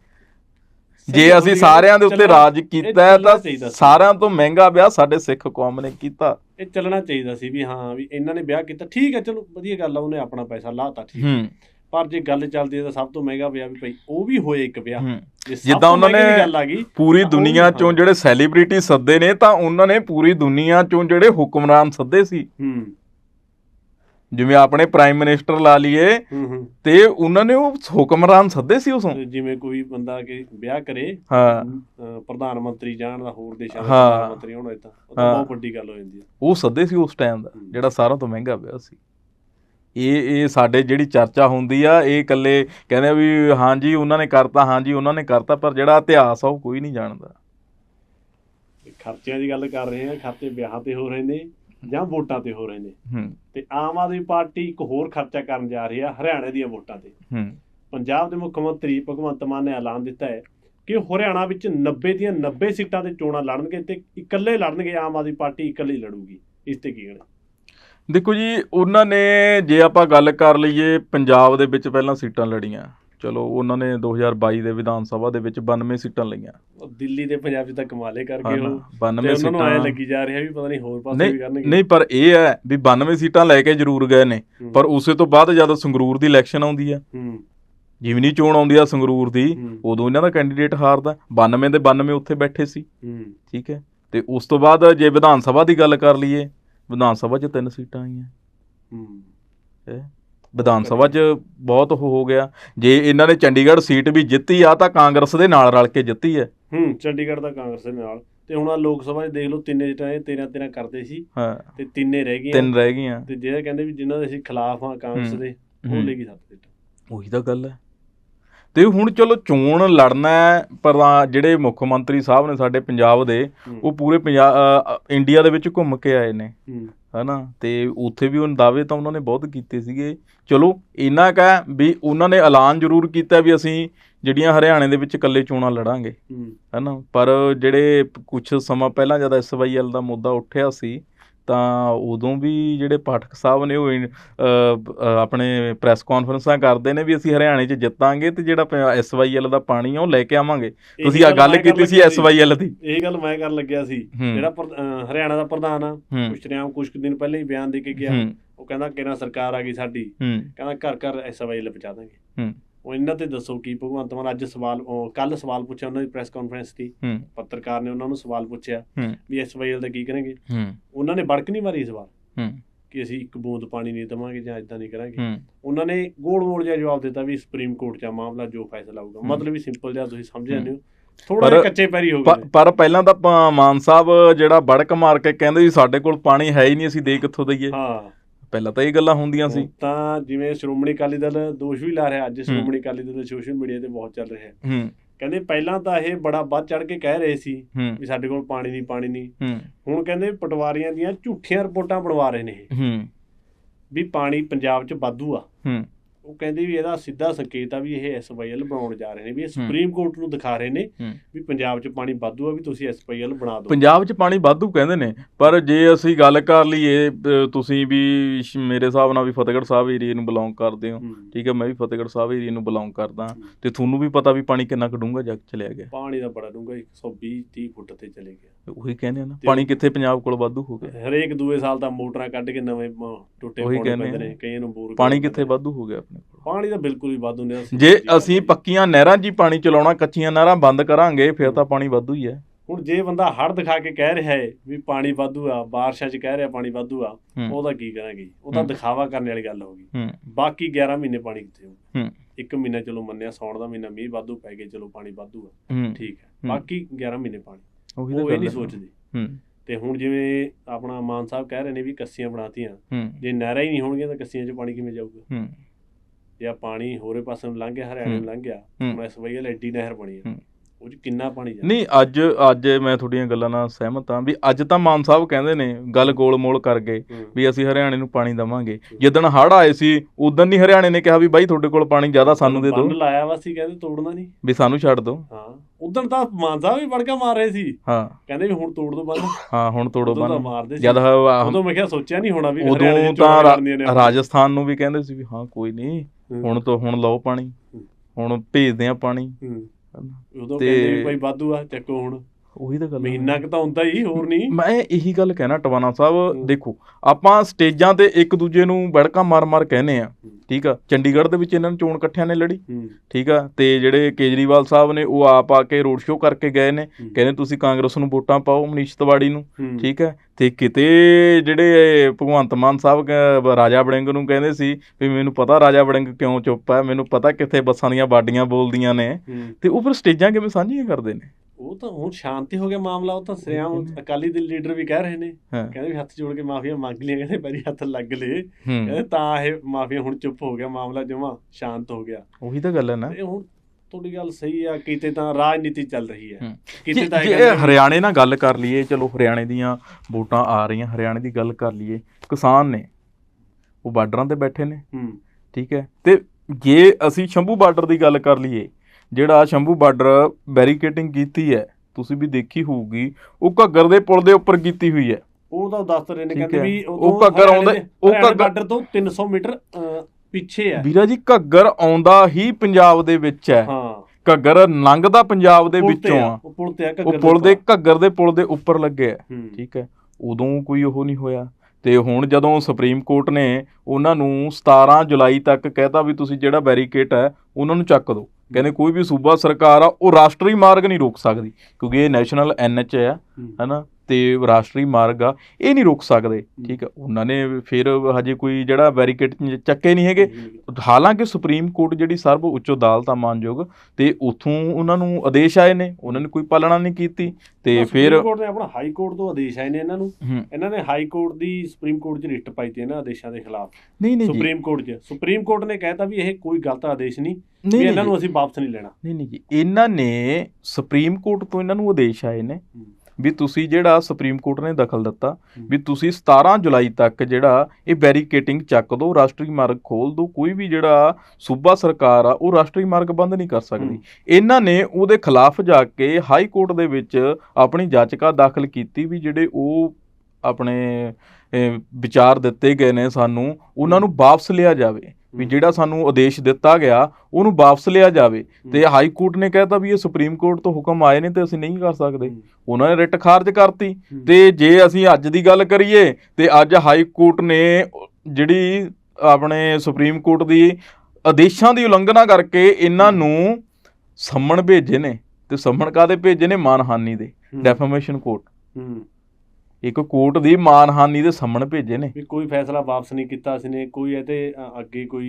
ਜੇ ਅਸੀਂ ਸਾਰਿਆਂ ਦੇ ਉੱਤੇ ਰਾਜ ਕੀਤਾ ਹੈ ਤਾਂ। ਸਾਰਿਆਂ ਤੋਂ ਮਹਿੰਗਾ ਵਿਆਹ ਸਾਡੇ ਸਿੱਖ ਕੌਮ ਨੇ ਕੀਤਾ। ਇਹ ਚੱਲਣਾ ਚਾਹੀਦਾ ਸੀ ਵੀ ਹਾਂ ਵੀ ਇਹਨਾਂ ਨੇ ਵਿਆਹ ਕੀਤਾ। ਠੀਕ ਹੈ ਚਲੋ ਵਧੀਆ ਗੱਲ ਆ ਉਹਨੇ ਆਪਣਾ ਪੈਸਾ ਲਾਤਾ ਠੀਕ ਹੂੰ। ਪਰ ਜੇ ਗੱਲ ਚੱਲਦੀ ਹੈ ਤਾਂ ਸਭ ਤੋਂ ਮਹਿੰਗਾ ਵਿਆਹ ਵੀ ਭਾਈ ਉਹ ਵੀ ਹੋਏ ਇੱਕ ਵਿਆਹ। ਜਿੱਦਾਂ ਉਹਨਾਂ ਨੇ ਗੱਲ ਆ ਗਈ ਪੂਰੀ ਦੁਨੀਆ ਚੋਂ। ਜਿਹੜੇ ਸੈਲੀਬ੍ਰਿਟੀ ਸੱਦੇ ਨੇ ਤਾਂ ਉਹਨਾਂ ਨੇ ਪੂਰੀ ਦੁਨੀਆ ਚੋਂ ਜਿਹੜੇ ਹੁਕਮਰਾਨ ਸੱਦੇ ਸੀ। ਹੂੰ। ਜਿਵੇਂ ਆਪਣੇ ਪ੍ਰਾਈਮ ਮਿਨਿਸਟਰ ਲਾ ਲਈਏ ਤੇ ਉਹਨਾਂ ਨੇ ਉਹ ਹੁਕਮਰਾਨ ਸੱਦੇ ਸੀ ਉਸੋਂ। ਜਿਵੇਂ ਕੋਈ ਬੰਦਾ ਕਿ ਵਿਆਹ ਕਰੇ ਹਾਂ। ਪ੍ਰਧਾਨ ਮੰਤਰੀ ਜਾਣ ਦਾ ਹੋਰ ਦੇਸ਼ਾਂ ਦਾ। ਪ੍ਰਧਾਨ ਮੰਤਰੀ ਹੋਣਾ ਉਹ ਤਾਂ। ਬਹੁਤ ਵੱਡੀ ਗੱਲ ਹੋ ਜਾਂਦੀ ਹੈ। ਉਹ ਸੱਦੇ ਸੀ ਉਸ ਟਾਈਮ ਦਾ। ਜਿਹੜਾ ਸਾਰਾ ਤੋਂ ਮਹਿੰਗਾ ਵਿਆਹ ਸੀ। ਇਹ ਇਹ ਸਾਡੇ ਜਿਹੜੀ ਚਰਚਾ ਹੁੰਦੀ ਆ ਇਹ ਇਕੱਲੇ ਕਹਿੰਦੇ ਆ ਵੀ ਹਾਂਜੀ ਉਹਨਾਂ ਨੇ ਕਰਤਾ ਹਾਂਜੀ ਉਹਨਾਂ ਨੇ ਕਰਤਾ ਪਰ ਜਿਹੜਾ ਇਤਿਹਾਸ ਆ ਉਹ ਕੋਈ ਨਹੀਂ ਜਾਣਦਾ। ਖਰਚਿਆਂ ਦੀ ਗੱਲ ਕਰ ਰਹੇ ਹਾਂ ਖਰਚੇ ਵਿਆਹਾਂ ਤੇ ਹੋ ਰਹੇ ਨੇ। ਜਾਂ ਵੋਟਾਂ ਤੇ ਹੋ ਰਹੇ ਨੇ। ਤੇ ਆਮ ਆਦਮੀ ਪਾਰਟੀ ਇੱਕ ਹੋਰ ਖਰਚਾ ਕਰਨ ਜਾ ਰਹੀ ਹੈ ਹਰਿਆਣਾ ਦੀਆਂ ਵੋਟਾਂ ਤੇ। ਹੂੰ। ਪੰਜਾਬ ਦੇ ਮੁੱਖ ਮੰਤਰੀ ਭਗਵੰਤ ਮਾਨ ਨੇ ਐਲਾਨ ਦਿੱਤਾ ਹੈ ਕਿ ਹਰਿਆਣਾ ਵਿੱਚ 90 ਦੀਆਂ 90 ਸੀਟਾਂ ਤੇ ਚੋਣਾਂ ਲੜਨਗੇ ਤੇ ਇਕੱਲੇ ਲੜਨਗੇ ਆਮ ਆਦਮੀ ਪਾਰਟੀ ਇਕੱਲੀ ਲੜੂਗੀ। ਇਸ ਤੇ ਕੀ ਕਹਿਣਾ? ਦੇਖੋ ਜੀ ਉਹਨਾਂ ਨੇ ਜੇ ਆਪਾਂ ਗੱਲ ਕਰ ਲਈਏ ਪੰਜਾਬ ਦੇ ਵਿੱਚ ਪਹਿਲਾਂ ਸੀਟਾਂ ਲੜੀਆਂ। ਚਲੋ ਉਹਨਾਂ ਨੇ 2022 ਦੇ ਵਿਧਾਨ ਸਭਾ ਦੇ ਵਿੱਚ 92 ਸੀਟਾਂ ਲਈਆਂ। ਉਹ ਦਿੱਲੀ ਤੇ ਪੰਜਾਬ 'ਚ ਤਾਂ ਕਮਾਲੇ ਕਰ ਗਏ ਹਨਾ, ਉਹ। 92 ਤੇ ਉਹਨਾਂ ਨੂੰ ਐ ਸੀਟਾਂ। ਲੱਗੀ ਜਾ ਰਿਹਾ ਵੀ ਪਤਾ ਨਹੀਂ ਹੋਰ ਪਾਸੇ ਵੀ ਕਰਨਗੇ। ਨਹੀਂ ਪਰ ਇਹ ਹੈ ਵੀ 92 ਸੀਟਾਂ ਲੈ ਕੇ ਜ਼ਰੂਰ ਗਏ ਨੇ। ਹੂੰ, ਪਰ ਉਸੇ ਤੋਂ ਬਾਅਦ ਜਦੋਂ ਸੰਗਰੂਰ ਦੀ ਇਲੈਕਸ਼ਨ ਆਉਂਦੀ ਆ ਹੂੰ। ਜਿਮਨੀ ਚੋਣ ਆਉਂਦੀ ਆ ਸੰਗਰੂਰ ਦੀ ਹੂੰ, ਉਦੋਂ ਇਹਨਾਂ ਦਾ ਕੈਂਡੀਡੇਟ ਹਾਰਦਾ। 92 ਦੇ 92 ਉੱਥੇ ਬੈਠੇ ਸੀ। ਹੂੰ। ਠੀਕ ਹੈ। ਤੇ ਉਸ ਤੋਂ ਬਾਅਦ ਜੇ ਵਿਧਾਨ ਸਭਾ ਦੀ ਗੱਲ ਕਰ ਲਈਏ ਵਿਧਾਨ ਸਭਾ 'ਚ ਤਿੰਨ ਸੀਟਾਂ ਆਈਆਂ। ਹੂੰ? ਵਿਧਾਨ ਸਭਾ 'ਚ ਬਹੁਤ ਉਹ ਹੋ ਗਿਆ। ਜੇ ਇਹਨਾਂ ਨੇ ਚੰਡੀਗੜ੍ਹ ਸੀਟ ਵੀ ਜਿੱਤੀ ਆ ਤਾਂ ਕਾਂਗਰਸ ਦੇ ਨਾਲ ਰਲ ਕੇ ਜਿੱਤੀ ਹੈ। ਹੂੰ ਚੰਡੀਗੜ੍ਹ ਦਾ ਕਾਂਗਰਸ ਦੇ ਨਾਲ। ਤੇ ਹੁਣ ਆਹ ਲੋਕ ਸਭਾ 'ਚ ਦੇਖ ਲਓ ਤਿੰਨੇ ਜਿੱਟਾਂ 13 13 ਕਰਦੇ ਸੀ। ਹਾਂ। ਤੇ ਤਿੰਨੇ ਰਹਿ ਗਈਆਂ। ਤਿੰਨ ਰਹਿ ਗਈਆਂ। ਤੇ ਜਿਹੜੇ ਕਹਿੰਦੇ ਵੀ ਜਿਨ੍ਹਾਂ ਦੇ ਅਸੀਂ ਖਿਲਾਫ ਆ ਕਾਂਗਰਸ ਦੇ ਉਹ। ਲੈ ਗਈ ਸੱਤ ਸੀਟਾਂ। ਉਹੀ ਤਾਂ ਗੱਲ ਹੈ। ਤੇ ਹੁਣ ਚਲੋ ਚੋਣ ਲੜਨਾ ਪਰ ਆ ਜਿਹੜੇ ਮੁੱਖ ਮੰਤਰੀ ਸਾਹਿਬ ਨੇ ਸਾਡੇ ਪੰਜਾਬ ਦੇ ਉਹ ਪੂਰੇ ਪੰਜਾਬ ਇੰਡੀਆ ਦੇ ਵਿੱਚ ਘੁੰਮ ਕੇ ਆਏ ਨੇ। ਹਨਾ? ਤੇ ਉੱਥੇ ਵੀ ਉਹ ਦਾਅਵੇ ਤਾਂ ਉਹਨਾਂ ਨੇ ਬਹੁਤ ਕੀਤੇ ਸੀਗੇ। ਚਲੋ ਇੰਨਾ ਕਾ ਵੀ ਉਹਨਾਂ ਨੇ ਐਲਾਨ ਜ਼ਰੂਰ ਕੀਤਾ ਵੀ ਅਸੀਂ ਜਿਹੜੀਆਂ ਹਰਿਆਣੇ ਦੇ ਵਿੱਚ ਇਕੱਲੇ ਚੋਣਾਂ ਲੜਾਂਗੇ। ਹਨਾ? ਪਰ ਜਿਹੜੇ ਕੁਝ ਸਮਾਂ ਪਹਿਲਾਂ ਜਦ ਐਸਵਾਈਐਲ ਦਾ ਮੁੱਦਾ ਉੱਠਿਆ ਸੀ ਤਾਂ ਉਦੋਂ ਵੀ ਜਿਹੜੇ ਪਾਠਕ ਸਾਹਿਬ ਨੇ ਉਹ ਆਪਣੇ ਪ੍ਰੈਸ ਕਾਨਫਰੰਸਾਂ ਕਰਦੇ ਨੇ ਵੀ ਅਸੀਂ ਹਰਿਆਣੇ 'ਚ ਜਿੱਤਾਂਗੇ ਤੇ ਜਿਹੜਾ ਐਸਵਾਈਐਲ ਦਾ ਪਾਣੀ ਆ ਉਹ ਲੈ ਕੇ ਆਵਾਂਗੇ। ਤੁਸੀਂ ਆ ਗੱਲ ਕੀਤੀ ਸੀ ਐਸਵਾਈਐਲ ਦੀ। ਇਹ ਗੱਲ ਮੈਂ ਕਰਨ ਲੱਗਿਆ ਸੀ। ਜਿਹੜਾ ਹਰਿਆਣਾ ਦਾ ਪ੍ਰਧਾਨ ਆ ਕੁਸ਼ਰਿਆਮ ਕੁਝ ਦਿਨ ਪਹਿਲਾਂ ਹੀ ਬਿਆਨ ਦੇ ਕੇ ਗਿਆ। ਉਹ ਕਹਿੰਦਾ ਕਿਹਨਾਂ ਸਰਕਾਰ ਆ ਗਈ ਸਾਡੀ। ਕਹਿੰਦਾ ਘਰ ਘਰ ਐਸਵਾਈ ਪਹੁੰਚਾ ਦਾਂਗੇ। ਉਹ ਇਹਨਾਂ ਤੇ ਦੱਸੋ ਕੀ ਭਗਵੰਤ ਮਾਨ ਅੱਜ ਸਵਾਲ ਕੱਲ ਸਵਾਲ ਪੁੱਛਿਆ ਉਹਨਾਂ ਦੀ ਪ੍ਰੈਸ ਕਾਨਫਰੰਸ ਸੀ ਪੱਤਰਕਾਰ ਨੇ ਉਹਨਾਂ ਨੂੰ ਸਵਾਲ ਪੁੱਛਿਆ ਵੀ ਐਸਵਾਈਐਲ ਦਾ ਕੀ ਕਰਨਗੇ ਉਹਨਾਂ ਨੇ ਬੜਕ ਨਹੀਂ ਮਾਰੀ ਸਵਾਲ। ਹੂੰ। ਕਿ ਅਸੀਂ ਇੱਕ ਬੂੰਦ ਪਾਣੀ ਨਹੀਂ ਦੇਵਾਂਗੇ ਜਾਂ ਇਦਾਂ ਨਹੀਂ ਕਰਾਂਗੇ। ਉਹਨਾਂ ਨੇ ਗੋਲ ਮੋੜ ਜਿਹਾ ਜਵਾਬ ਦਿੱਤਾ ਵੀ ਸੁਪਰੀਮ ਕੋਰਟ 'ਚ ਮਾਮਲਾ ਜੋ ਫੈਸਲਾ ਹੋਊਗਾ। ਮਤਲਬ ਵੀ ਸਿੰਪਲ ਜਿਹਾ ਤੁਸੀਂ ਸਮਝ। ਜਾਂਦੇ ਹੋ। ਥੋੜਾ ਜਿਹਾ ਕੱਚੇ ਪੈਰੀ ਹੋ ਗਏ। ਪਰ ਪਹਿਲਾਂ ਤਾਂ ਮਾਨ ਸਾਹਿਬ ਜਿਹੜਾ ਬੜਕ ਮਾਰ ਕੇ ਕਹਿੰਦੇ ਵੀ ਸਾਡੇ ਕੋਲ ਪਾਣੀ ਹੈ ਹੀ ਨਹੀਂ ਅਸੀਂ ਦੇ ਕਿੱਥੋਂ ਦਈਏ? ਹਾਂ। ਪਹਿਲਾਂ ਤਾਂ ਇਹ ਗੱਲਾਂ ਹੁੰਦੀਆਂ ਸੀ। ਤਾਂ ਜਿਵੇਂ ਸ਼੍ਰੋਮਣੀ ਅਕਾਲੀ ਦਲ ਦੋਸ਼ ਵੀ ਲਾ ਰਿਹਾ ਅੱਜ ਸ਼੍ਰੋਮਣੀ ਅਕਾਲੀ ਦਲ ਸੋਸ਼ਲ ਮੀਡੀਆ ਤੇ ਬਹੁਤ ਚੱਲ ਰਿਹਾ। ਹੈ। ਹੂੰ ਕਹਿੰਦੇ ਪਹਿਲਾਂ ਤਾਂ ਇਹ ਬੜਾ ਵੱਧ ਚੜ ਕੇ ਕਹਿ ਰਹੇ ਸੀ ਵੀ ਸਾਡੇ ਕੋਲ ਪਾਣੀ ਨਹੀਂ ਪਾਣੀ ਨਹੀਂ। ਹੁਣ ਕਹਿੰਦੇ ਪਟਵਾਰੀਆਂ ਦੀਆਂ ਝੂਠੀਆਂ ਰਿਪੋਰਟਾਂ ਬਣਵਾ ਰਹੇ ਨੇ ਇਹ। ਹੂੰ। ਵੀ ਪਾਣੀ ਪੰਜਾਬ 'ਚ ਵਾਧੂ ਆ। ਹੂੰ। ਉਹ ਕਹਿੰਦੇ ਵੀ ਇਹਦਾ ਸਿੱਧਾ ਸੰਕੇਤ ਆ ਵੀ ਇਹ ਐਸਵਾਈਐਲ ਬਣਾਉਣ ਜਾ ਰਹੇ ਨੇ ਵੀ ਇਹ ਸੁਪਰੀਮ ਕੋਰਟ ਨੂੰ ਦਿਖਾ ਰਹੇ ਨੇ ਵੀ ਪੰਜਾਬ 'ਚ ਪਾਣੀ ਵਾਧੂ ਆ ਵੀ ਤੁਸੀਂ ਐਸਵਾਈਐਲ ਬਣਾ ਦਿਓ। ਪੰਜਾਬ 'ਚ ਪਾਣੀ ਵਾਧੂ ਕਹਿੰਦੇ ਨੇ ਪਰ ਜੇ ਅਸੀਂ ਗੱਲ ਕਰ ਲਈਏ ਤੁਸੀਂ ਵੀ ਮੇਰੇ ਹਿਸਾਬ ਨਾਲ ਵੀ ਫਤਿਹਗੜ੍ਹ ਸਾਹਿਬ ਏਰੀਆ ਨੂੰ ਬਿਲੋਂਗ ਕਰਦੇ ਹੋ। ਠੀਕ ਹੈ ਮੈਂ ਵੀ ਫਤਿਹਗੜ੍ਹ ਸਾਹਿਬ ਏਰੀਆ ਨੂੰ ਬਿਲੋਂਗ ਕਰਦਾ। ਤੇ ਤੁਹਾਨੂੰ ਵੀ ਪਤਾ ਵੀ ਪਾਣੀ ਕਿੰਨਾ ਕੁ ਡੂੰਘਾ ਜੱਗ ਚਲਿਆ ਗਿਆ। ਪਾਣੀ ਦਾ ਬੜਾ ਡੂੰਘਾ 120 30 ਫੁੱਟ ਤੇ ਚਲੇ ਗਿਆ। ਉਹੀ ਕਹਿੰਦੇ ਆ ਨਾ ਪਾਣੀ ਕਿੱਥੇ ਪੰਜਾਬ ਕੋਲ ਵਾਧੂ ਹੋ ਗਿਆ। ਹਰੇਕ ਦੂਏ ਸਾਲ ਤਾਂ ਮੋਟਰਾਂ ਕੱਢ ਕੇ ਨਵੇਂ ਟੁੱਟੇ ਪਾਉਣੇ ਪੈਂਦੇ। ਨੇ ਕਈਆਂ ਨੂੰ ਬੋਰ ਪਾਣੀ ਕਿੱਥੇ ਵਾਧੂ ਹੋ ਗਿਆ ਆਪਣੇ ਕੋਲ। ਪਾਣੀ ਤਾਂ ਬਿਲਕੁਲ ਹੀ ਵਾਧੂ ਨਹੀਂ ਜੇ ਅਸੀਂ ਪੱਕੀਆਂ ਨਹਿਰਾਂ 'ਚ ਹੀ ਪਾਣੀ ਚਲਾਉਣਾ ਕੱਚੀਆਂ ਨਹਿਰਾਂ ਬੰਦ ਕਰਾਂਗੇ ਫਿਰ ਤਾਂ ਪਾਣੀ ਵਾਧੂ ਹੀ ਹੈ। ਹੁਣ ਜੇ ਬੰਦਾ ਹੜ ਦਿਖਾ ਕੇ ਕਹਿ ਰਿਹਾ ਹੈ ਵੀ ਪਾਣੀ ਵਾਧੂ ਆ ਬਾਰਿਸ਼ਾਂ 'ਚ ਕਹਿ ਰਿਹਾ ਪਾਣੀ ਵਾਧੂ ਆ ਉਹਦਾ ਕੀ ਕਰਾਂਗੇ? ਉਹ ਤਾਂ। ਦਿਖਾਵਾ ਕਰਨ ਵਾਲੀ ਗੱਲ ਹੋ ਗਈ। ਬਾਕੀ 11 ਮਹੀਨੇ ਪਾਣੀ ਕਿੱਥੇ ਹੋ ਹੂੰ। ਇੱਕ ਮਹੀਨਾ ਚਲੋ ਮੰਨਿਆ ਸੌਣ ਦਾ ਮਹੀਨਾ ਮੀਂਹ ਵਾਧੂ ਪੈ ਗਏ ਚਲੋ ਪਾਣੀ ਵਾਧੂ ਆ। ਠੀਕ ਹੂੰ। ਬਾਕੀ 11 ਮਹੀਨੇ ਪਾਣੀ। ਉਹੀ ਤਾਂ ਉਹ ਇਹ ਨਹੀਂ। ਸੋਚਦੇ। ਹੂੰ। ਤੇ ਹੁਣ ਜਿਵੇਂ ਆਪਣਾ ਮਾਨ ਸਾਹਿਬ ਕਹਿ ਰਹੇ ਨੇ ਵੀ ਕੱਸੀਆਂ ਬਣਾਤੀਆਂ। ਜੇ ਨਹਿਰਾਂ ਹੀ ਨਹੀਂ ਹੋਣਗੀਆਂ ਤਾਂ ਕੱਸੀਆਂ 'ਚ ਪਾਣੀ ਕਿਵੇਂ ਜਾਊਗਾ? ਹੂੰ। ਜੇ ਆ ਪਾਣੀ ਹੋਰੇ ਪਾਸੇ ਨੂੰ ਲੰਘ ਗਿਆ ਹਰਿਆਣੇ ਨੂੰ ਲੰਘ ਗਿਆ। ਹੁਣ ਇਸ ਵਈਲ ਐਡੀ ਨਹਿਰ ਬਣੀ ਆ। ਹੂੰ। ਉਹ 'ਚ ਕਿੰਨਾ ਪਾਣੀ ਜਾਂਦਾ? ਨਹੀਂ ਅੱਜ ਅੱਜ ਮੈਂ ਤੁਹਾਡੀਆਂ ਗੱਲਾਂ ਨਾਲ ਸਹਿਮਤ ਹਾਂ ਵੀ ਅੱਜ ਤਾਂ ਮਾਨ ਸਾਹਿਬ ਕਹਿੰਦੇ ਨੇ ਗੱਲ ਗੋਲ-ਮੋਲ ਕਰ ਗਏ। ਵੀ ਅਸੀਂ ਹਰਿਆਣੇ ਨੂੰ ਪਾਣੀ ਦਵਾਂਗੇ। ਜਿੱਦਣ ਹੜ੍ਹ ਆਏ ਸੀ ਉਦੋਂ ਨਹੀਂ ਹਰਿਆਣੇ ਨੇ ਕਿਹਾ ਵੀ ਬਾਈ ਤੁਹਾਡੇ ਕੋਲ ਪਾਣੀ ਜ਼ਿਆਦਾ ਸਾਨੂੰ ਦੇ ਦਿਓ। ਬੰਨ ਲਾਇਆ ਵਾ ਸੀ ਕਹਿੰਦੇ ਤੋੜਨਾ ਨਹੀਂ ਵੀ ਸਾਨੂੰ ਛੱਡ ਦਿਓ। ਹਾਂ ਉਦੋਂ ਤਾਂ ਮਾਨ ਸਾਹਿਬ ਵੀ ਵੜਕਾ ਮਾਰ ਰਹੇ ਸੀ। ਹਾਂ। ਕਹਿੰਦੇ ਵੀ ਹੁਣ ਤੋੜ ਦੋ ਬੰਨ। ਹਾਂ ਹੁਣ ਤੋੜੋ ਸੀ। ਜਦ ਉਦੋਂ ਮੈਂ ਕਿਹਾ ਸੋਚਿਆ ਨਹੀਂ ਹੋਣਾ ਵੀ ਹਰਿਆਣੇ ਤਾਂ ਰਾਜਸਥਾਨ ਨੂੰ ਵੀ ਕਹਿੰਦੇ ਸੀ ਵੀ ਹਾਂ ਕੋਈ ਨਹੀਂ। ਹੁਣ ਤੋਂ ਹੁਣ ਲਓ ਪਾਣੀ। ਹੁਣ ਭੇਜਦੇ ਆ ਪਾਣੀ। ਉਦੋਂ ਕਹਿੰਦੇ ਵੀ ਭਾਈ ਵਾਧੂ ਆ ਚੱਕੋ ਹੁਣ। ਉਹੀ ਤਾਂ ਗੱਲ ਹੈ। ਮਹੀਨਾ ਕੁ ਤਾਂ ਹੁੰਦਾ ਹੀ ਹੋਰ ਨਹੀਂ ਮੈਂ ਇਹੀ ਗੱਲ ਕਹਿਣਾ ਟਵਾਨਾ ਸਾਹਿਬ। ਦੇਖੋ ਆਪਾਂ ਸਟੇਜਾਂ ਤੇ ਇੱਕ ਦੂਜੇ ਨੂੰ ਬੜਕਾ ਮਾਰ-ਮਾਰ ਕਹਿੰਦੇ ਆ। ਠੀਕ ਆ ਚੰਡੀਗੜ੍ਹ ਦੇ ਵਿੱਚ ਇਹਨਾਂ ਨੇ ਚੋਣ ਇਕੱਠਿਆਂ ਨੇ ਲੜੀ ਠੀਕ ਆ ਤੇ ਜਿਹੜੇ ਕੇਜਰੀਵਾਲ ਸਾਹਿਬ ਨੇ ਉਹ ਆਪ ਆ ਕੇ ਰੋਡ ਸ਼ੋਅ ਕਰਕੇ ਗਏ ਨੇ। ਕਹਿੰਦੇ ਤੁਸੀਂ ਕਾਂਗਰਸ ਨੂੰ ਵੋਟਾਂ ਪਾਓ ਮਨੀਸ਼ ਤਿਵਾੜੀ ਨੂੰ ਠੀਕ ਹੈ ਤੇ ਕਿਤੇ ਜਿਹੜੇ ਭਗਵੰਤ ਮਾਨ ਸਾਹਿਬ ਰਾਜਾ ਵੜਿੰਗ ਨੂੰ ਕਹਿੰਦੇ ਸੀ ਵੀ ਮੈਨੂੰ ਪਤਾ ਰਾਜਾ ਵੜਿੰਗ ਕਿਉਂ ਚੁੱਪ ਹੈ ਮੈਨੂੰ ਪਤਾ ਕਿੱਥੇ ਬੱਸਾਂ ਦੀਆਂ ਬਾਡੀਆਂ ਬੋਲਦੀਆਂ ਨੇ ਤੇ ਉਹ ਫਿਰ ਸਟੇਜਾਂ ਕਿਵੇਂ ਸਾਂਝੀਆਂ ਕਰਦੇ ਨੇ ਉਹ ਤਾਂ ਹੁਣ ਸ਼ਾਂਤੀ ਹੋ ਗਿਆ ਮਾਮਲਾ ਉਹ ਤਾਂ ਸਿਆਮ। ਅਕਾਲੀ ਦਲ ਲੀਡਰ ਵੀ ਕਹਿ ਰਹੇ ਨੇ। ਕਹਿੰਦੇ ਵੀ ਹੱਥ ਜੋੜ ਕੇ ਮਾਫੀਆ ਮੰਗ ਲਿਆ ਕਹਿੰਦੇ ਪੈਰੀ ਹੱਥ ਲੱਗ ਲਏ। ਕਹਿੰਦੇ ਤਾਂ ਇਹ ਮਾਫੀਆ ਹੁਣ ਚੁੱਪ ਹੋ ਗਿਆ ਮਾਮਲਾ ਜਮਾ ਸ਼ਾਂਤ ਹੋ ਗਿਆ। ਉਹੀ ਤਾਂ ਗੱਲ ਹੈ ਨਾ। ਤੇ ਹੁਣ ਤੁਹਾਡੀ ਗੱਲ ਸਹੀ ਆ ਕਿਤੇ ਤਾਂ ਰਾਜਨੀਤੀ ਚੱਲ ਰਹੀ ਹੈ। ਕਿਤੇ ਤਾਂ ਇਹ ਹਰਿਆਣੇ ਨਾਲ ਗੱਲ ਕਰ ਲਈਏ ਚਲੋ ਹਰਿਆਣੇ ਦੀਆਂ ਵੋਟਾਂ ਆ ਰਹੀਆਂ ਹਰਿਆਣੇ ਦੀ ਗੱਲ ਕਰ ਲਈਏ ਕਿਸਾਨ ਨੇ ਉਹ ਬਾਰਡਰਾਂ ਤੇ ਬੈਠੇ ਨੇ। ਠੀਕ ਹੈ। ਤੇ ਜੇ ਅਸੀਂ ਸ਼ੰਭੂ ਬਾਰਡਰ ਦੀ ਗੱਲ ਕਰ ਲਈਏ ਜਿਹੜਾ ਸ਼ੰਭੂ ਬਾਰਡਰ ਬੈਰੀਕੇਟਿੰਗ ਕੀਤੀ ਹੈ ਤੁਸੀਂ ਵੀ ਦੇਖੀ ਹੋਊਗੀ ਉਹ ਘੱਗਰ ਦੇ ਪੁਲ ਦੇ ਉੱਪਰ ਕੀਤੀ ਹੋਈ ਹੈ। ਉਹ ਤਾਂ ਦੱਸ ਰਹੇ ਨੇ ਕਹਿੰਦੇ। ਵੀ ਉਹ ਘੱਗਰ ਆਉਂਦਾ- ਉਹ ਘੱਗਰ- ਬਾਰਡਰ ਤੋਂ 300 ਮੀਟਰ ਪਿੱਛੇ ਹੈ। ਵੀਰਾ ਜੀ ਘੱਗਰ ਆਉਂਦਾ ਹੀ ਪੰਜਾਬ ਦੇ ਵਿੱਚ ਹੈ। ਹਾਂ। ਘੱਗਰ ਲੰਘਦਾ ਪੰਜਾਬ ਦੇ ਵਿੱਚੋਂ ਆ, ਉਹ ਪੁਲ ਤੇ ਆ ਉਹ ਪੁਲ ਦੇ ਘੱਗਰ ਦੇ ਪੁਲ ਦੇ ਉੱਪਰ ਲੱਗਿਆ ਠੀਕ ਹੈ। ਉਦੋਂ ਕੋਈ ਉਹ ਨਹੀਂ ਹੋਇਆ। ਤੇ ਹੁਣ ਜਦੋਂ ਸੁਪਰੀਮ ਕੋਰਟ ਨੇ ਉਹਨਾਂ ਨੂੰ 17 ਜੁਲਾਈ ਤੱਕ ਕਹਿਤਾ ਵੀ ਤੁਸੀਂ ਜਿਹੜਾ ਬੈਰੀਕੇਡ ਹੈ ਉਹਨਾਂ ਨੂੰ ਚੱਕ ਦਿਓ। ਕਹਿੰਦੇ ਕੋਈ ਵੀ ਸੂਬਾ ਸਰਕਾਰ ਆ ਉਹ ਰਾਸ਼ਟਰੀ ਮਾਰਗ ਨਹੀਂ ਰੋਕ ਸਕਦੀ ਕਿਉਂਕਿ ਇਹ ਨੈਸ਼ਨਲ ਐਨਐਚ ਹੈ ਹੂੰ। ਹਨਾ ਤੇ ਰਾਸ਼ਟਰੀ ਮਾਰਗ ਆ ਇਹ ਨਹੀਂ ਰੋਕ ਸਕਦੇ। ਠੀਕ ਹੈ ਉਹਨਾਂ ਨੇ ਫਿਰ ਹਜੇ ਕੋਈ ਜਿਹੜਾ ਬੈਰੀਕੇਡ ਚੱਕੇ ਨਹੀਂ ਹੈਗੇ। ਹਾਲਾਂਕਿ ਸੁਪਰੀਮ ਕੋਰਟ ਜਿਹੜੀ ਸਰਬ ਉੱਚ ਅਦਾਲਤ ਆ ਮਾਨਯੋਗ ਤੇ ਉਥੋਂ ਉਹਨਾਂ ਨੂੰ ਆਦੇਸ਼ ਆਏ ਨੇ ਉਹਨਾਂ ਨੇ ਕੋਈ ਪਾਲਣਾ ਨਹੀਂ ਕੀਤੀ ਤੇ ਫਿਰ ਸੁਪਰੀਮ ਕੋਰਟ ਨੇ ਆਪਣਾ ਹਾਈ ਕੋਰਟ ਤੋਂ ਆਦੇਸ਼ ਆਏ ਨੇ ਇਹਨਾਂ ਨੂੰ। ਇਹਨਾਂ ਨੇ ਹਾਈ ਕੋਰਟ ਦੀ ਸੁਪਰੀਮ ਕੋਰਟ 'ਚ ਰਿਟ ਪਾਈ ਤੇ ਇਹਨਾਂ ਆਦੇਸ਼ਾਂ ਦੇ ਖਿਲਾਫ। ਨਹੀਂ ਨਹੀਂ ਸੁਪਰੀਮ ਕੋਰਟ 'ਚ। ਸੁਪਰੀਮ ਕੋਰਟ ਨੇ ਕਹਿਤਾ ਵੀ ਇਹ ਕੋਈ ਗਲਤ ਆਦੇਸ਼ ਨਹੀਂ ਵੀ ਨਹੀਂ ਇਹਨਾਂ ਨੂੰ ਅਸੀਂ ਵਾਪਸ ਨਹੀਂ ਲੈਣਾ। ਨਹੀਂ ਨਹੀਂ ਜੀ। ਇਹਨਾਂ ਨੇ ਸੁਪਰੀਮ ਕੋਰਟ ਤੋਂ ਇਹਨਾਂ ਨੂੰ ਆਦੇਸ਼ ਆਏ ਨੇ। ਵੀ ਤੁਸੀਂ ਜਿਹੜਾ ਸੁਪਰੀਮ ਕੋਰਟ ਨੇ ਦਖਲ ਦਿੱਤਾ। ਵੀ ਤੁਸੀਂ 17 ਜੁਲਾਈ ਤੱਕ ਜਿਹੜਾ ਇਹ ਬੈਰੀਕੇਟਿੰਗ ਚੱਕ ਦਿਓ ਰਾਸ਼ਟਰੀ ਮਾਰਗ ਖੋਲ ਦਿਓ ਕੋਈ ਵੀ ਜਿਹੜਾ ਸੂਬਾ ਸਰਕਾਰ ਆ ਉਹ ਰਾਸ਼ਟਰੀ ਮਾਰਗ ਬੰਦ ਨਹੀਂ ਕਰ ਸਕਦੀ। ਇਹਨਾਂ ਨੇ ਉਹਦੇ ਖਿਲਾਫ ਜਾ ਕੇ ਹਾਈ ਕੋਰਟ ਦੇ ਵਿੱਚ ਆਪਣੀ ਜਾਚਕਾ ਦਾਖਲ ਕੀਤੀ ਵੀ ਜਿਹੜੇ ਉਹ ਆਪਣੇ ਵਿਚਾਰ ਦਿੱਤੇ ਗਏ ਨੇ ਸਾਨੂੰ ਉਹਨਾਂ ਨੂੰ ਵਾਪਸ ਲਿਆ ਜਾਵੇ ਵੀ। ਜਿਹੜਾ ਸਾਨੂੰ ਆਦੇਸ਼ ਦਿੱਤਾ ਗਿਆ ਉਹਨੂੰ ਵਾਪਸ ਲਿਆ ਜਾਵੇ ਤੇ ਹਾਈ ਕੋਰਟ ਨੇ ਕਹਿਤਾ ਵੀ ਇਹ ਸੁਪਰੀਮ ਕੋਰਟ ਤੋਂ ਹੁਕਮ ਆਏ ਨੇ ਤੇ ਅਸੀਂ ਨਹੀਂ ਕਰ ਸਕਦੇ। ਉਹਨਾਂ ਨੇ ਰਿਟ ਖਾਰਜ ਕਰਤੀ। ਤੇ ਜੇ ਅਸੀਂ ਅੱਜ ਦੀ ਗੱਲ ਕਰੀਏ ਤੇ ਅੱਜ ਹਾਈ ਕੋਰਟ ਨੇ ਜਿਹੜੀ ਆਪਣੇ ਸੁਪਰੀਮ ਕੋਰਟ ਦੀ ਆਦੇਸ਼ਾਂ ਦੀ ਉਲੰਘਣਾ ਕਰਕੇ ਇਹਨਾਂ ਨੂੰ ਸੰਮਣ ਭੇਜੇ ਨੇ ਤੇ ਸੰਮਣ ਕਾਦੇ ਭੇਜੇ ਨੇ ਮਾਨਹਾਨੀ ਦੇ। ਡੈਫਾਮੇਸ਼ਨ ਕੋਰਟ ਇੱਕ ਕੋਰਟ ਦੀ ਮਾਨਹਾਨੀ ਦੇ ਸੰਮਣ ਭੇਜੇ ਨੇ। ਵੀ ਕੋਈ ਫੈਸਲਾ ਵਾਪਸ ਨਹੀਂ ਕੀਤਾ ਅਸੀਂ ਨੇ ਕੋਈ ਇਹ ਤੇ ਅ, ਅੱਗੇ ਕੋਈ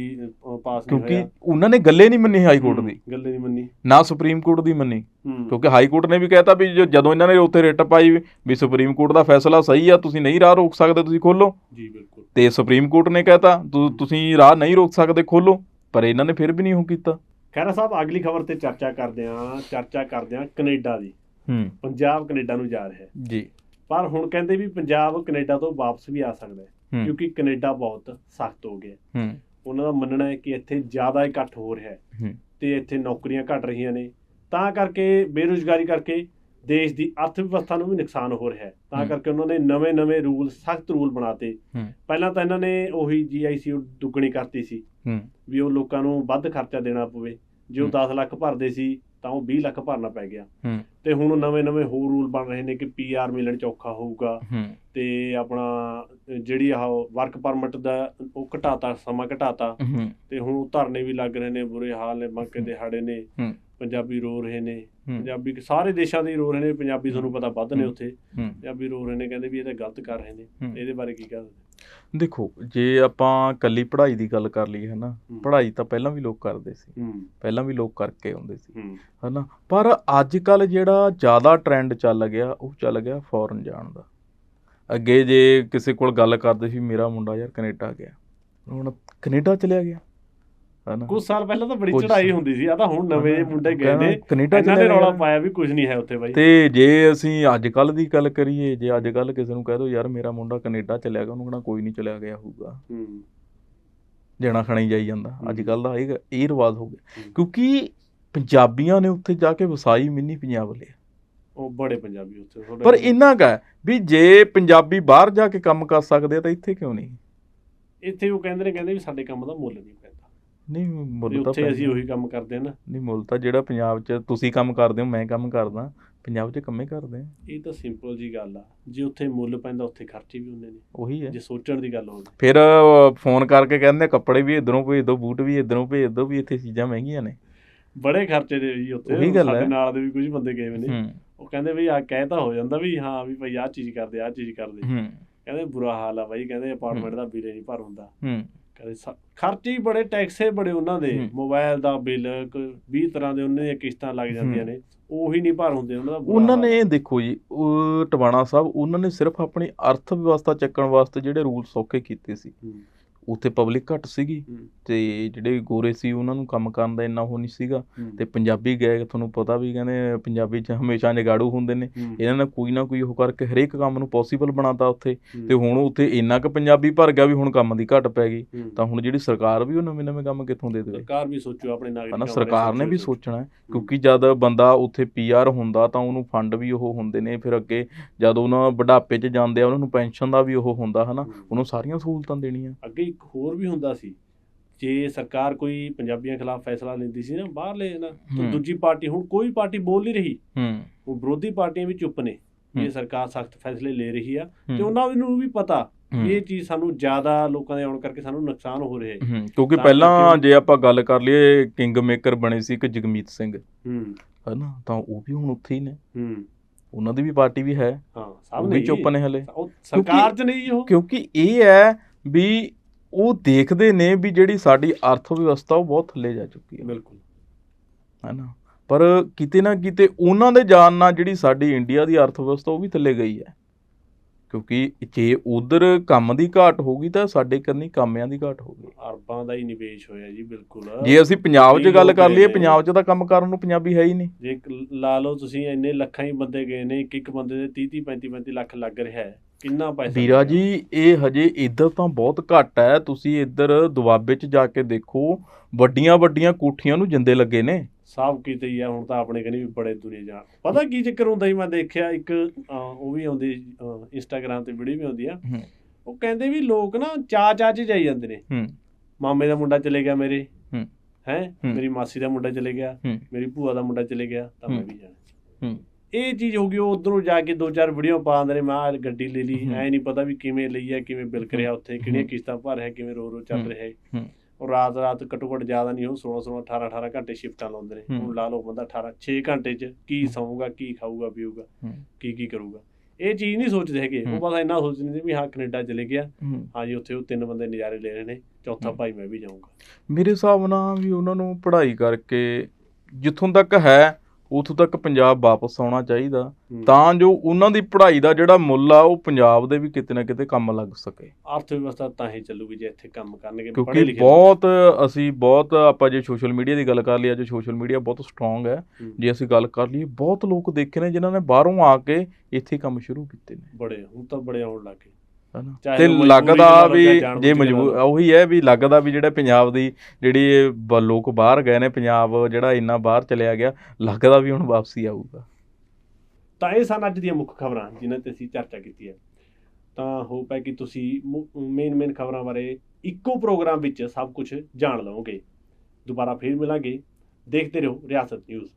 ਪਾਸ ਨਹੀਂ ਕਿਉਂਕਿ ਉਹਨਾਂ ਨੇ ਗੱਲੇ ਨਹੀਂ ਮੰਨੀ ਹਾਈ ਕੋਰਟ ਦੀ। ਗੱਲੇ ਨਹੀਂ ਮੰਨੀ। ਨਾ ਸੁਪਰੀਮ ਕੋਰਟ ਦੀ ਮੰਨੀ। ਕਿਉਂਕਿ ਹਾਈ ਕੋਰਟ ਨੇ ਵੀ ਕਹਿਤਾ ਵੀ ਜਦੋਂ ਇਹਨਾਂ ਨੇ ਉੱਥੇ ਰਿਟ ਪਾਈ ਵੀ ਸੁਪਰੀਮ ਕੋਰਟ ਦਾ ਫੈਸਲਾ ਸਹੀ ਆ ਤੁਸੀਂ ਨਹੀਂ ਰਾਹ ਰੋਕ ਸਕਦੇ ਤੁਸੀਂ ਖੋਲੋ ਜੀ ਬਿਲਕੁਲ। ਤੇ ਸੁਪਰੀਮ ਕੋਰਟ ਨੇ ਕਹਿਤਾ ਤੁਸੀਂ ਰਾਹ ਨਹੀਂ ਰੋਕ ਸਕਦੇ ਖੋਲੋ ਪਰ ਇਹਨਾਂ ਨੇ ਫਿਰ ਵੀ ਨਹੀਂ ਉਹ ਕੀਤਾ। ਖੈਰਾ ਸਾਹਿਬ ਅਗਲੀ ਖਬਰ ਤੇ ਚਰਚਾ ਕਰਦੇ ਹਾਂ ਚਰਚਾ ਕਰਦੇ ਹਾਂ ਕੈਨੇਡਾ ਦੀ। ਹੂੰ। ਪੰਜਾਬ ਕੈਨੇਡਾ ਨੂੰ ਜਾ ਰਿਹਾ ਹੈ। ਜੀ। ਪਰ ਹੁਣ ਕਹਿੰਦੇ ਵੀ ਪੰਜਾਬ ਕੈਨੇਡਾ ਤੋਂ ਵਾਪਸ ਵੀ ਆ ਸਕਦਾ ਹੈ ਕਿਉਂਕਿ ਕੈਨੇਡਾ ਬਹੁਤ ਸਖਤ ਹੋ ਗਿਆ ਉਹਨਾਂ ਦਾ ਮੰਨਣਾ ਹੈ ਕਿ ਇੱਥੇ ਜ਼ਿਆਦਾ ਇਕੱਠ ਹੋ ਰਿਹਾ ਹੈ ਤੇ ਇੱਥੇ ਨੌਕਰੀਆਂ ਘਟ ਰਹੀਆਂ ਨੇ। ਤਾਂ ਕਰਕੇ ਬੇਰੁਜ਼ਗਾਰੀ ਕਰਕੇ ਦੇਸ਼ ਦੀ ਅਰਥ ਵਿਵਸਥਾ ਨੂੰ ਵੀ ਨੁਕਸਾਨ ਹੋ ਰਿਹਾ ਹੈ। ਤਾਂ। ਕਰਕੇ ਉਹਨਾਂ ਨੇ ਨਵੇਂ-ਨਵੇਂ ਰੂਲ ਸਖਤ ਰੂਲ ਬਣਾਤੇ। ਪਹਿਲਾਂ ਤਾਂ ਇਹਨਾਂ ਨੇ ਉਹੀ ਜੀਆਈਸੀ ਦੁੱਗਣੀ ਕਰਤੀ ਸੀ ਵੀ ਉਹ ਲੋਕਾਂ ਨੂੰ ਵੱਧ ਖਰਚਾ ਦੇਣਾ ਪਵੇ। ਜੇ ਉਹ ਹੂੰ। 10 ਲੱਖ ਭਰਦੇ ਸੀ ਤਾਂ ਉਹ 20 ਲੱਖ ਭਰਨਾ ਪੈ ਗਿਆ। ਤੇ ਹੁਣ ਨਵੇਂ-ਨਵੇਂ ਹੋਰ ਰੂਲ ਬਣ ਰਹੇ ਨੇ ਕਿ ਪੀਆਰ ਮਿਲਣ ਚ ਔਖਾ ਹੋਊਗਾ ਤੇ ਆਪਣਾ ਜਿਹੜੀ ਆਹ ਵਰਕ ਪਰਮਿਟ ਦਾ ਉਹ ਘਟਾਤਾ ਸਮਾਂ ਘਟਾਤਾ। ਤੇ ਹੁਣ ਧਰਨੇ ਵੀ ਲੱਗ ਰਹੇ ਨੇ ਬੁਰੇ ਹਾਲ ਨੇ ਮੌਕੇ ਦੇ ਹਾੜੇ ਨੇ। ਪੰਜਾਬੀ ਰੋ ਰਹੇ ਨੇ। ਪੰਜਾਬੀ ਸਾਰੇ ਦੇਸ਼ਾਂ ਦੇ ਰੋ ਰਹੇ ਨੇ ਪੰਜਾਬੀ ਤੁਹਾਨੂੰ ਪਤਾ ਵੱਧ ਨੇ। ਉੱਥੇ। ਪੰਜਾਬੀ ਰੋ ਰਹੇ ਨੇ ਕਹਿੰਦੇ ਵੀ ਇਹ ਤਾਂ ਗਲਤ ਕਰ ਰਹੇ ਨੇ। ਇਹਦੇ ਬਾਰੇ ਕੀ ਕਹਿ ਦੇਖੋ ਜੇ ਆਪਾਂ ਕੱਲੀ ਪੜ੍ਹਾਈ ਦੀ ਗੱਲ ਕਰ ਲਈਏ ਹਨਾ। ਪੜ੍ਹਾਈ ਤਾਂ ਪਹਿਲਾਂ ਵੀ ਲੋਕ ਕਰਦੇ ਸੀ। ਪਹਿਲਾਂ ਵੀ ਲੋਕ ਕਰਕੇ ਆਉਂਦੇ ਸੀ। ਹੂੰ। ਹਨਾ ਪਰ ਅੱਜ ਕੱਲ ਜਿਹੜਾ ਜ਼ਿਆਦਾ ਟ੍ਰੈਂਡ ਚੱਲ ਗਿਆ ਉਹ ਚੱਲ ਗਿਆ ਫੋਰਨ ਜਾਣ ਦਾ। ਅੱਗੇ ਜੇ ਕਿਸੇ ਕੋਲ ਗੱਲ ਕਰਦੇ ਸੀ ਮੇਰਾ ਮੁੰਡਾ ਯਾਰ ਕੈਨੇਡਾ ਗਿਆ। ਹੁਣ ਕੈਨੇਡਾ ਚਲਿਆ ਗਿਆ। ਕੁਝ ਸਾਲ ਪਹਿਲਾਂ ਤਾਂ ਬੜੀ ਸਾਲ। ਹੁੰਦੀ ਸੀ ਆ ਤਾਂ ਹੁਣ ਨਵੇਂ ਮੁੰਡੇ ਗਏ ਨੇ। ਕੈਨੇਡਾ ਚਲਿਆ ਰੌਲਾ। ਪਾਇਆ ਵੀ ਕੁਝ ਨਹੀਂ ਹੈ ਉੱਥੇ ਬਾਈ। ਤੇ ਜੇ ਅਸੀਂ ਅੱਜ ਕੱਲ ਦੀ ਗੱਲ ਕਰੀਏ ਜੇ ਅੱਜ ਕੱਲ ਕਿਸੇ ਨੂੰ ਕਹਿ ਦੋ ਯਾਰ ਮੇਰਾ ਮੁੰਡਾ ਕੈਨੇਡਾ ਚਲਿਆ ਗਿਆ ਉਹਨੂੰ ਕਹਣਾ ਕੋਈ ਨਹੀਂ ਚਲਿਆ ਗਿਆ ਹੋਊਗਾ। ਹੂੰ। ਜਣਾ ਖਣੀ ਜਾਈ ਜਾਂਦਾ। ਅੱਜ ਕੱਲ ਦਾ ਇਹ ਇਹ ਰਿਵਾਜ ਹੋ ਗਿਆ। ਕਿਉਂਕਿ ਪੰਜਾਬੀਆਂ ਨੇ ਉੱਥੇ ਜਾ ਕੇ ਵਸਾਈ ਮਿੰਨੀ ਪੰਜਾਬ ਲਿਆ ਉਹ ਬੜੇ ਪੰਜਾਬੀ ਉੱਥੇ ਪਰ ਇੰਨਾ ਕਾ ਵੀ ਜੇ ਪੰਜਾਬੀ ਬਾਹਰ ਜਾ ਕੇ ਕੰਮ ਕਰ ਸਕਦੇ ਆ ਤਾਂ ਇੱਥੇ ਕਿਉਂ ਨਹੀਂ? ਇੱਥੇ ਉਹ ਕਹਿੰਦੇ ਨੇ ਕਹਿੰਦੇ ਵੀ ਸਾਡੇ ਕੰਮ ਦਾ ਮੁੱਲ ਨਹੀਂ। ਨਹੀਂ ਵੀ ਮੁੱਲ ਤਾਂ ਉੱਥੇ ਅਸੀਂ। ਉਹੀ ਕੰਮ ਕਰਦੇ ਹਾਂ ਨਾ। ਨਹੀਂ ਮੁੱਲ ਤਾਂ ਜਿਹੜਾ ਪੰਜਾਬ 'ਚ ਤੁਸੀਂ ਕੰਮ ਕਰਦੇ ਹੋ ਮੈਂ ਕੰਮ ਕਰਦਾ। ਪੰਜਾਬ 'ਚ ਕੰਮੇ ਕਰਦੇ ਆ। ਇਹ ਤਾਂ ਸਿੰਪਲ ਜੀ ਗੱਲ ਆ। ਜੇ ਉੱਥੇ ਮੁੱਲ ਪੈਂਦਾ ਉੱਥੇ ਖਰਚੇ ਵੀ ਹੁੰਦੇ ਨੇ। ਉਹੀ ਹੈ। ਜੇ ਸੋਚਣ ਦੀ ਗੱਲ ਹੋਵੇ। ਫਿਰ ਫੋਨ ਕਰਕੇ ਕਹਿੰਦੇ ਕੱਪੜੇ ਵੀ ਇਧਰੋਂ ਭੇਜ ਦਿਓ ਬੂਟ ਵੀ ਇਧਰੋਂ ਭੇਜ ਦਿਓ ਵੀ ਇੱਥੇ ਚੀਜ਼ਾਂ ਮਹਿੰਗੀਆਂ ਨੇ। ਬੜੇ ਖਰਚੇ ਦੇ ਜੀ ਉੱਥੇ। ਉਹੀ ਗੱਲ ਸਾਡੇ ਹੈ। ਨਾਲ ਦੇ ਵੀ ਕੁਝ ਬੰਦੇ ਗਏ ਹੋਏ ਨੇ। ਹੂੰ। ਉਹ ਕਹਿੰਦੇ ਵੀ ਆ ਕਹਿ ਤਾਂ ਹੋ ਜਾਂਦਾ ਵੀ ਹਾਂ ਵੀ ਭਾਈ ਆਹ ਚੀਜ਼ ਕਰਦੇ ਆਹ ਚੀਜ਼ ਕਰਦੇ। ਹੂੰ। ਕਹਿੰਦੇ ਬੁਰਾ ਹਾਲ ਆ ਬਾਈ ਕਹਿੰਦੇ ਅਪਾਰਟਮੈਂਟ ਦਾ ਬਿੱਲ ਨਹੀਂ ਭਰ ਹੁੰਦਾ। ਹੂੰ। ਕਹਿੰਦੇ ਖਰਚੇ ਬੜੇ ਟੈਕਸੇ ਬੜੇ ਉਹਨਾਂ ਦੇ। ਮੋਬਾਈਲ ਦਾ ਬਿੱਲ 20 ਤਰ੍ਹਾਂ ਦੇ ਉਹਨਾਂ ਦੀਆਂ ਕਿਸ਼ਤਾਂ ਲੱਗ ਜਾਂਦੀਆਂ ਨੇ। ਉਹੀ ਨਹੀਂ ਭਰ ਹੁੰਦੇ ਉਹਨਾਂ ਦਾ ਉਹਨਾਂ। ਨੇ ਦੇਖੋ ਜੀ ਟਵਾਣਾ ਸਾਹਿਬ ਉਹਨਾਂ ਨੇ ਸਿਰਫ ਆਪਣੀ ਅਰਥ ਵਿਵਸਥਾ ਚੱਕਣ ਵਾਸਤੇ ਜਿਹੜੇ ਰੂਲ ਸੌਖੇ ਕੀਤੇ ਸੀ। ਉੱਥੇ ਪਬਲਿਕ ਘੱਟ ਸੀਗੀ ਤੇ ਜਿਹੜੇ ਗੋਰੇ ਸੀ ਉਹਨਾਂ ਨੂੰ ਕੰਮ ਕਰਨ ਦਾ ਇੰਨਾ ਉਹ ਨਹੀਂ ਸੀਗਾ। ਤੇ ਪੰਜਾਬੀ ਗਏ ਤੁਹਾਨੂੰ ਪਤਾ ਵੀ ਕਹਿੰਦੇ ਪੰਜਾਬੀ 'ਚ ਹਮੇਸ਼ਾ ਨਿਗਾੜੂ ਹੁੰਦੇ ਨੇ। ਇਹਨਾਂ ਨੇ ਕੋਈ ਨਾ ਕੋਈ ਉਹ ਕਰਕੇ ਹਰੇਕ ਕੰਮ ਨੂੰ ਪੋਸੀਬਲ ਬਣਾਤਾ ਉੱਥੇ। ਤੇ ਹੁਣ ਉੱਥੇ ਇੰਨਾ ਕੁ ਪੰਜਾਬੀ ਭਰ ਗਿਆ ਵੀ ਹੁਣ ਕੰਮ ਦੀ ਘਟ ਪੈ ਗਈ। ਤਾਂ ਹੁਣ ਜਿਹੜੀ ਸਰਕਾਰ ਵੀ ਉਹ ਨਵੇਂ ਨਵੇਂ ਕੰਮ ਕਿੱਥੋਂ ਦੇ ਦੇਵੇ? ਸਰਕਾਰ ਵੀ ਸੋਚੋ ਆਪਣੇ ਨਾਗਰਿਕਾਂ ਬਾਰੇ ਸਰਕਾਰ ਨੇ ਵੀ ਸੋਚੋ। ਸੋਚਣਾ ਕਿਉਂਕਿ ਜਦ ਬੰਦਾ ਉੱਥੇ ਪੀਆਰ ਹੁੰਦਾ ਤਾਂ ਉਹਨੂੰ ਫੰਡ ਵੀ ਉਹ ਹੁੰਦੇ ਨੇ। ਫਿਰ ਅੱਗੇ ਜਦ ਉਹਨਾਂ ਬੁਢਾਪੇ 'ਚ ਜਾਂਦੇ ਆ ਉਹਨਾਂ ਨੂੰ ਪੈਨਸ਼ਨ ਦਾ ਵੀ ਉਹ ਹੁੰਦਾ ਹਨਾ। ਉਹਨੂੰ ਸਾਰੀਆਂ ਸਹੂਲਤਾਂ ਦੇਣੀਆਂ। ਅੱਗੇ ਇੱਕ ਹੋਰ ਵੀ ਹੁੰਦਾ ਸੀ ਜੇ ਸਰਕਾਰ ਕੋਈ ਪੰਜਾਬੀਆਂ ਖਿਲਾਫ ਫੈਸਲਾ ਲੈਂਦੀ ਸੀ ਨਾ ਬਾਹਰਲੇ ਨਾ ਤਾਂ। ਦੂਜੀ ਪਾਰਟੀ ਹੁਣ ਕੋਈ ਪਾਰਟੀ ਬੋਲ ਨਹੀਂ ਰਹੀ। ਹੂੰ। ਹੁਣ ਵਿਰੋਧੀ ਪਾਰਟੀਆਂ ਵੀ ਚੁੱਪ ਨੇ। ਇਹ ਸਰਕਾਰ ਸਖਤ ਫੈਸਲੇ ਲੈ ਰਹੀ ਆ ਤੇ ਉਹਨਾਂ ਨੂੰ ਵੀ ਪਤਾ ਇਹ ਚੀਜ਼ ਸਾਨੂੰ ਜ਼ਿਆਦਾ ਲੋਕਾਂ ਦੇ ਆਉਣ ਕਰਕੇ ਸਾਨੂੰ ਨੁਕਸਾਨ ਹੋ ਰਿਹਾ ਹੈ। ਕਿਉਂਕਿ ਪਹਿਲਾਂ ਜੇ ਆਪਾਂ ਗੱਲ ਕਰ ਲਈਏ ਕਿੰਗ ਮੇਕਰ ਬਣੇ ਸੀ ਇੱਕ ਜਗਮੀਤ ਸਿੰਘ। ਹੂੰ। ਹਨਾ ਤਾਂ ਉਹ ਵੀ ਹੁਣ ਉੱਥੇ ਹੀ ਨੇ। ਹੂੰ। ਉਹਨਾਂ ਦੀ ਵੀ ਪਾਰਟੀ ਵੀ ਹੈ। ਹਾਂ ਉਹ ਸਭ ਨਹੀਂ ਚੁੱਪ ਨੇ ਹਲੇ। ਉਹ ਸਰਕਾਰ ਚ ਨਹੀਂ ਉਹ। ਕਿਉਂਕਿ ਇਹ ਹੈ ਵੀ ਉਹ ਦੇਖਦੇ ਨੇ ਵੀ ਜਿਹੜੀ ਸਾਡੀ ਅਰਥ ਵਿਵਸਥਾ ਉਹ ਬਹੁਤ ਥੱਲੇ ਜਾ ਚੁੱਕੀ ਹੈ। ਬਿਲਕੁਲ। ਹੈਨਾ? ਪਰ ਕਿਤੇ ਨਾ ਕਿਤੇ ਉਹਨਾਂ ਦੇ ਜਾਣ ਨਾਲ ਜਿਹੜੀ ਸਾਡੀ ਇੰਡੀਆ ਦੀ ਅਰਥ ਵਿਵਸਥਾ ਉਹ ਵੀ ਥੱਲੇ ਗਈ ਹੈ। ਕਿਉਂਕਿ ਜੇ ਉਧਰ ਕੰਮ ਦੀ ਘਾਟ ਹੋਗੀ ਤਾਂ ਸਾਡੇ ਕਰਨੀ ਕਾਮਿਆਂ ਦੀ ਘਾਟ ਹੋਗੀ ਅਰਬਾਂ ਦਾ ਹੀ ਨਿਵੇਸ਼ ਹੋਇਆ ਜੀ ਬਿਲਕੁਲ। ਜੇ ਅਸੀਂ ਪੰਜਾਬ 'ਚ ਗੱਲ ਕਰ ਲਈਏ ਨੇ। ਪੰਜਾਬ 'ਚ ਤਾਂ ਕੰਮ ਕਰਨ ਨੂੰ ਪੰਜਾਬੀ ਹੈ ਹੀ ਨਹੀਂ। ਜੇ ਲਾ ਲਓ ਤੁਸੀਂ ਇੰਨੇ ਲੱਖਾਂ ਹੀ ਬੰਦੇ ਗਏ ਨੇ ਇੱਕ ਇੱਕ ਬੰਦੇ ਦੇ 30 30 35 35 ਲੱਖ ਲੱਗ ਰਿਹਾ ਹੈ। ਕਿੰਨਾ ਪੈਸਾ ਵੀਰਾ? ਜੀ ਇਹ ਹਜੇ ਇੱਧਰ ਤਾਂ ਬਹੁਤ ਘੱਟ ਹੈ। ਤੁਸੀਂ ਇੱਧਰ ਦੁਆਬੇ 'ਚ ਜਾ ਕੇ ਦੇਖੋ ਵੱਡੀਆਂ ਵੱਡੀਆਂ ਕੋਠੀਆਂ ਨੂੰ ਜਿੰਦੇ ਲੱਗੇ ਨੇ। ਸਭ ਕਿਤੇ ਹੀ ਆ ਹੁਣ ਤਾਂ ਆਪਣੇ ਕਨੀ ਵੀ ਬੜੇ ਦੁਨੀਆ ਜਾਣ ਪਤਾ ਕੀ ਚੱਕਰ ਹੁੰਦਾ ਸੀ ਮੈਂ ਦੇਖਿਆ ਇੱਕ ਉਹ ਵੀ ਆਉਂਦੀ ਇੰਸਟਾਗ੍ਰam ਤੇ ਵੀਡੀਓ ਵੀ ਆਉਂਦੀ ਆ। ਉਹ ਕਹਿੰਦੇ ਵੀ ਲੋਕ ਨਾ ਚਾ ਚਾ ਚ ਜਾਈ ਜਾਂਦੇ ਨੇ। ਮਾਮੇ ਦਾ ਮੁੰਡਾ ਚਲੇ ਗਿਆ ਮੇਰੇ। ਹੂੰ। ਮੇਰੀ ਮਾਸੀ ਦਾ ਮੁੰਡਾ ਚਲੇ ਗਿਆ। ਮੇਰੀ ਭੂਆ ਦਾ ਮੁੰਡਾ ਚਲੇ ਗਿਆ ਤਾਂ ਮੈਂ। ਵੀ ਜਾਣਾ। ਇਹ ਚੀਜ਼ ਹੋ ਗਈ ਉਹ ਉਧਰੋਂ ਜਾ ਕੇ ਦੋ ਚਾਰ ਵੀਡੀਓ ਪਾ ਦਿੰਦੇ ਨੇ ਮੈਂ ਗੱਡੀ ਲੈ ਲਈ। ਐ ਨਹੀਂ ਪਤਾ ਵੀ ਕਿਵੇਂ ਲਈ ਹੈ ਕਿਵੇਂ ਬਿਲਕ ਰਿਹਾ ਉੱਥੇ ਕਿਹੜੀਆਂ। ਕਿਸ਼ਤਾਂ ਭਰ ਰਿਹਾ ਕਿਵੇਂ ਰੋ ਰੋ ਚੱਲ। ਰਿਹਾ ਹੈ ਉਹ ਰਾਤ ਰਾਤ ਘੱਟੋ ਘੱਟ ਜ਼ਿਆਦਾ ਨਹੀਂ ਉਹ 16 16 18 18 ਘੰਟੇ ਸ਼ਿਫਟਾਂ ਲਾਉਂਦੇ ਨੇ। ਹੁਣ ਲਾ ਲਓ ਬੰਦਾ 18 6 ਘੰਟੇ 'ਚ ਕੀ ਸੌਂਗਾ ਕੀ ਖਾਊਗਾ ਪੀਊਗਾ ਕੀ ਕੀ ਕਰੂਗਾ ਇਹ ਚੀਜ਼ ਨਹੀਂ ਸੋਚਦੇ ਹੈਗੇ ਉਹ। ਬਸ ਇੰਨਾ ਸੋਚਦੇ ਨੇ ਵੀ ਹਾਂ ਕੈਨੇਡਾ ਚਲੇ ਗਿਆ ਹੂੰ ਜੀ ਉੱਥੇ ਉਹ ਤਿੰਨ ਬੰਦੇ ਨਜ਼ਾਰੇ ਲੈ ਰਹੇ ਨੇ ਚੌਥਾ। ਭਾਈ ਮੈਂ ਵੀ ਜਾਊਂਗਾ ਮੇਰੇ ਹਿਸਾਬ ਨਾਲ ਵੀ ਉਹਨਾਂ ਨੂੰ ਪੜ੍ਹਾਈ ਕਰਕੇ ਜਿੱਥੋਂ ਤੱਕ ਹੈ ਉਥੋਂ ਤੱਕ ਪੰਜਾਬ ਵਾਪਸ ਆਉਣਾ ਚਾਹੀਦਾ। ਤਾਂ ਜੋ ਉਹਨਾਂ ਦੀ ਪੜ੍ਹਾਈ ਦਾ ਜਿਹੜਾ ਮੁੱਲ ਆ ਉਹ ਪੰਜਾਬ ਦੇ ਵੀ ਕਿਤੇ ਨਾ ਕਿਤੇ ਕੰਮ ਲੱਗ ਸਕੇ। ਅਰਥ ਵਿਵਸਥਾ ਤਾਂ ਹੀ ਚੱਲੂਗੀ ਜੇ ਇੱਥੇ ਕੰਮ ਕਰਨਗੇ ਪੜ੍ਹੇ ਕਿਉਂਕਿ ਲਿਖੇ ਬਹੁਤ ਅਸੀਂ ਬਹੁਤ ਆਪਾਂ ਜੇ ਸੋਸ਼ਲ ਮੀਡੀਆ ਦੀ ਗੱਲ ਕਰ ਲਈ ਅੱਜ ਸੋਸ਼ਲ ਮੀਡੀਆ ਬਹੁਤ ਸਟਰੋਂਗ ਹੈ। ਹੂੰ। ਜੇ ਅਸੀਂ ਗੱਲ ਕਰ ਲਈਏ ਬਹੁਤ ਲੋਕ ਦੇਖੇ ਨੇ ਜਿਨ੍ਹਾਂ ਨੇ ਬਾਹਰੋਂ ਆ ਕੇ ਇੱਥੇ ਕੰਮ ਸ਼ੁਰੂ ਕੀਤੇ ਨੇ। ਬੜੇ ਹੁਣ ਤਾਂ ਬੜੇ ਆਉਣ ਲੱਗੇ ਹਨਾ। ਤੇ ਲੱਗਦਾ ਵੀ ਜੇ ਮਜਬੂਰ। ਉਹੀ ਹੈ ਵੀ ਲੱਗਦਾ ਵੀ ਜਿਹੜਾ ਪੰਜਾਬ ਦੀ ਜਿਹੜੀ ਲੋਕ ਬਾਹਰ ਗਏ ਨੇ ਪੰਜਾਬ ਜਿਹੜਾ ਇੰਨਾ ਬਾਹਰ ਚਲਿਆ ਗਿਆ ਲੱਗਦਾ ਵੀ ਹੁਣ ਵਾਪਸੀ ਆਊਗਾ। ਤਾਂ ਇਹ ਸਨ ਅੱਜ ਦੀਆਂ ਮੁੱਖ ਖਬਰਾਂ ਜਿਨ੍ਹਾਂ ਤੇ ਅਸੀਂ ਚਰਚਾ ਕੀਤੀ ਹੈ। ਤਾਂ ਹੋਪ ਹੈ ਕਿ ਤੁਸੀਂ ਮੇਨ ਮੇਨ ਖਬਰਾਂ ਬਾਰੇ ਇੱਕੋ ਪ੍ਰੋਗਰਾਮ ਵਿੱਚ ਸਭ ਕੁਝ ਜਾਣ ਲਵੋਗੇ। ਦੁਬਾਰਾ ਫੇਰ ਮਿਲਾਂਗੇ। ਦੇਖਦੇ ਰਹੋ ਰਿਆਸਤ ਨਿਊਜ਼।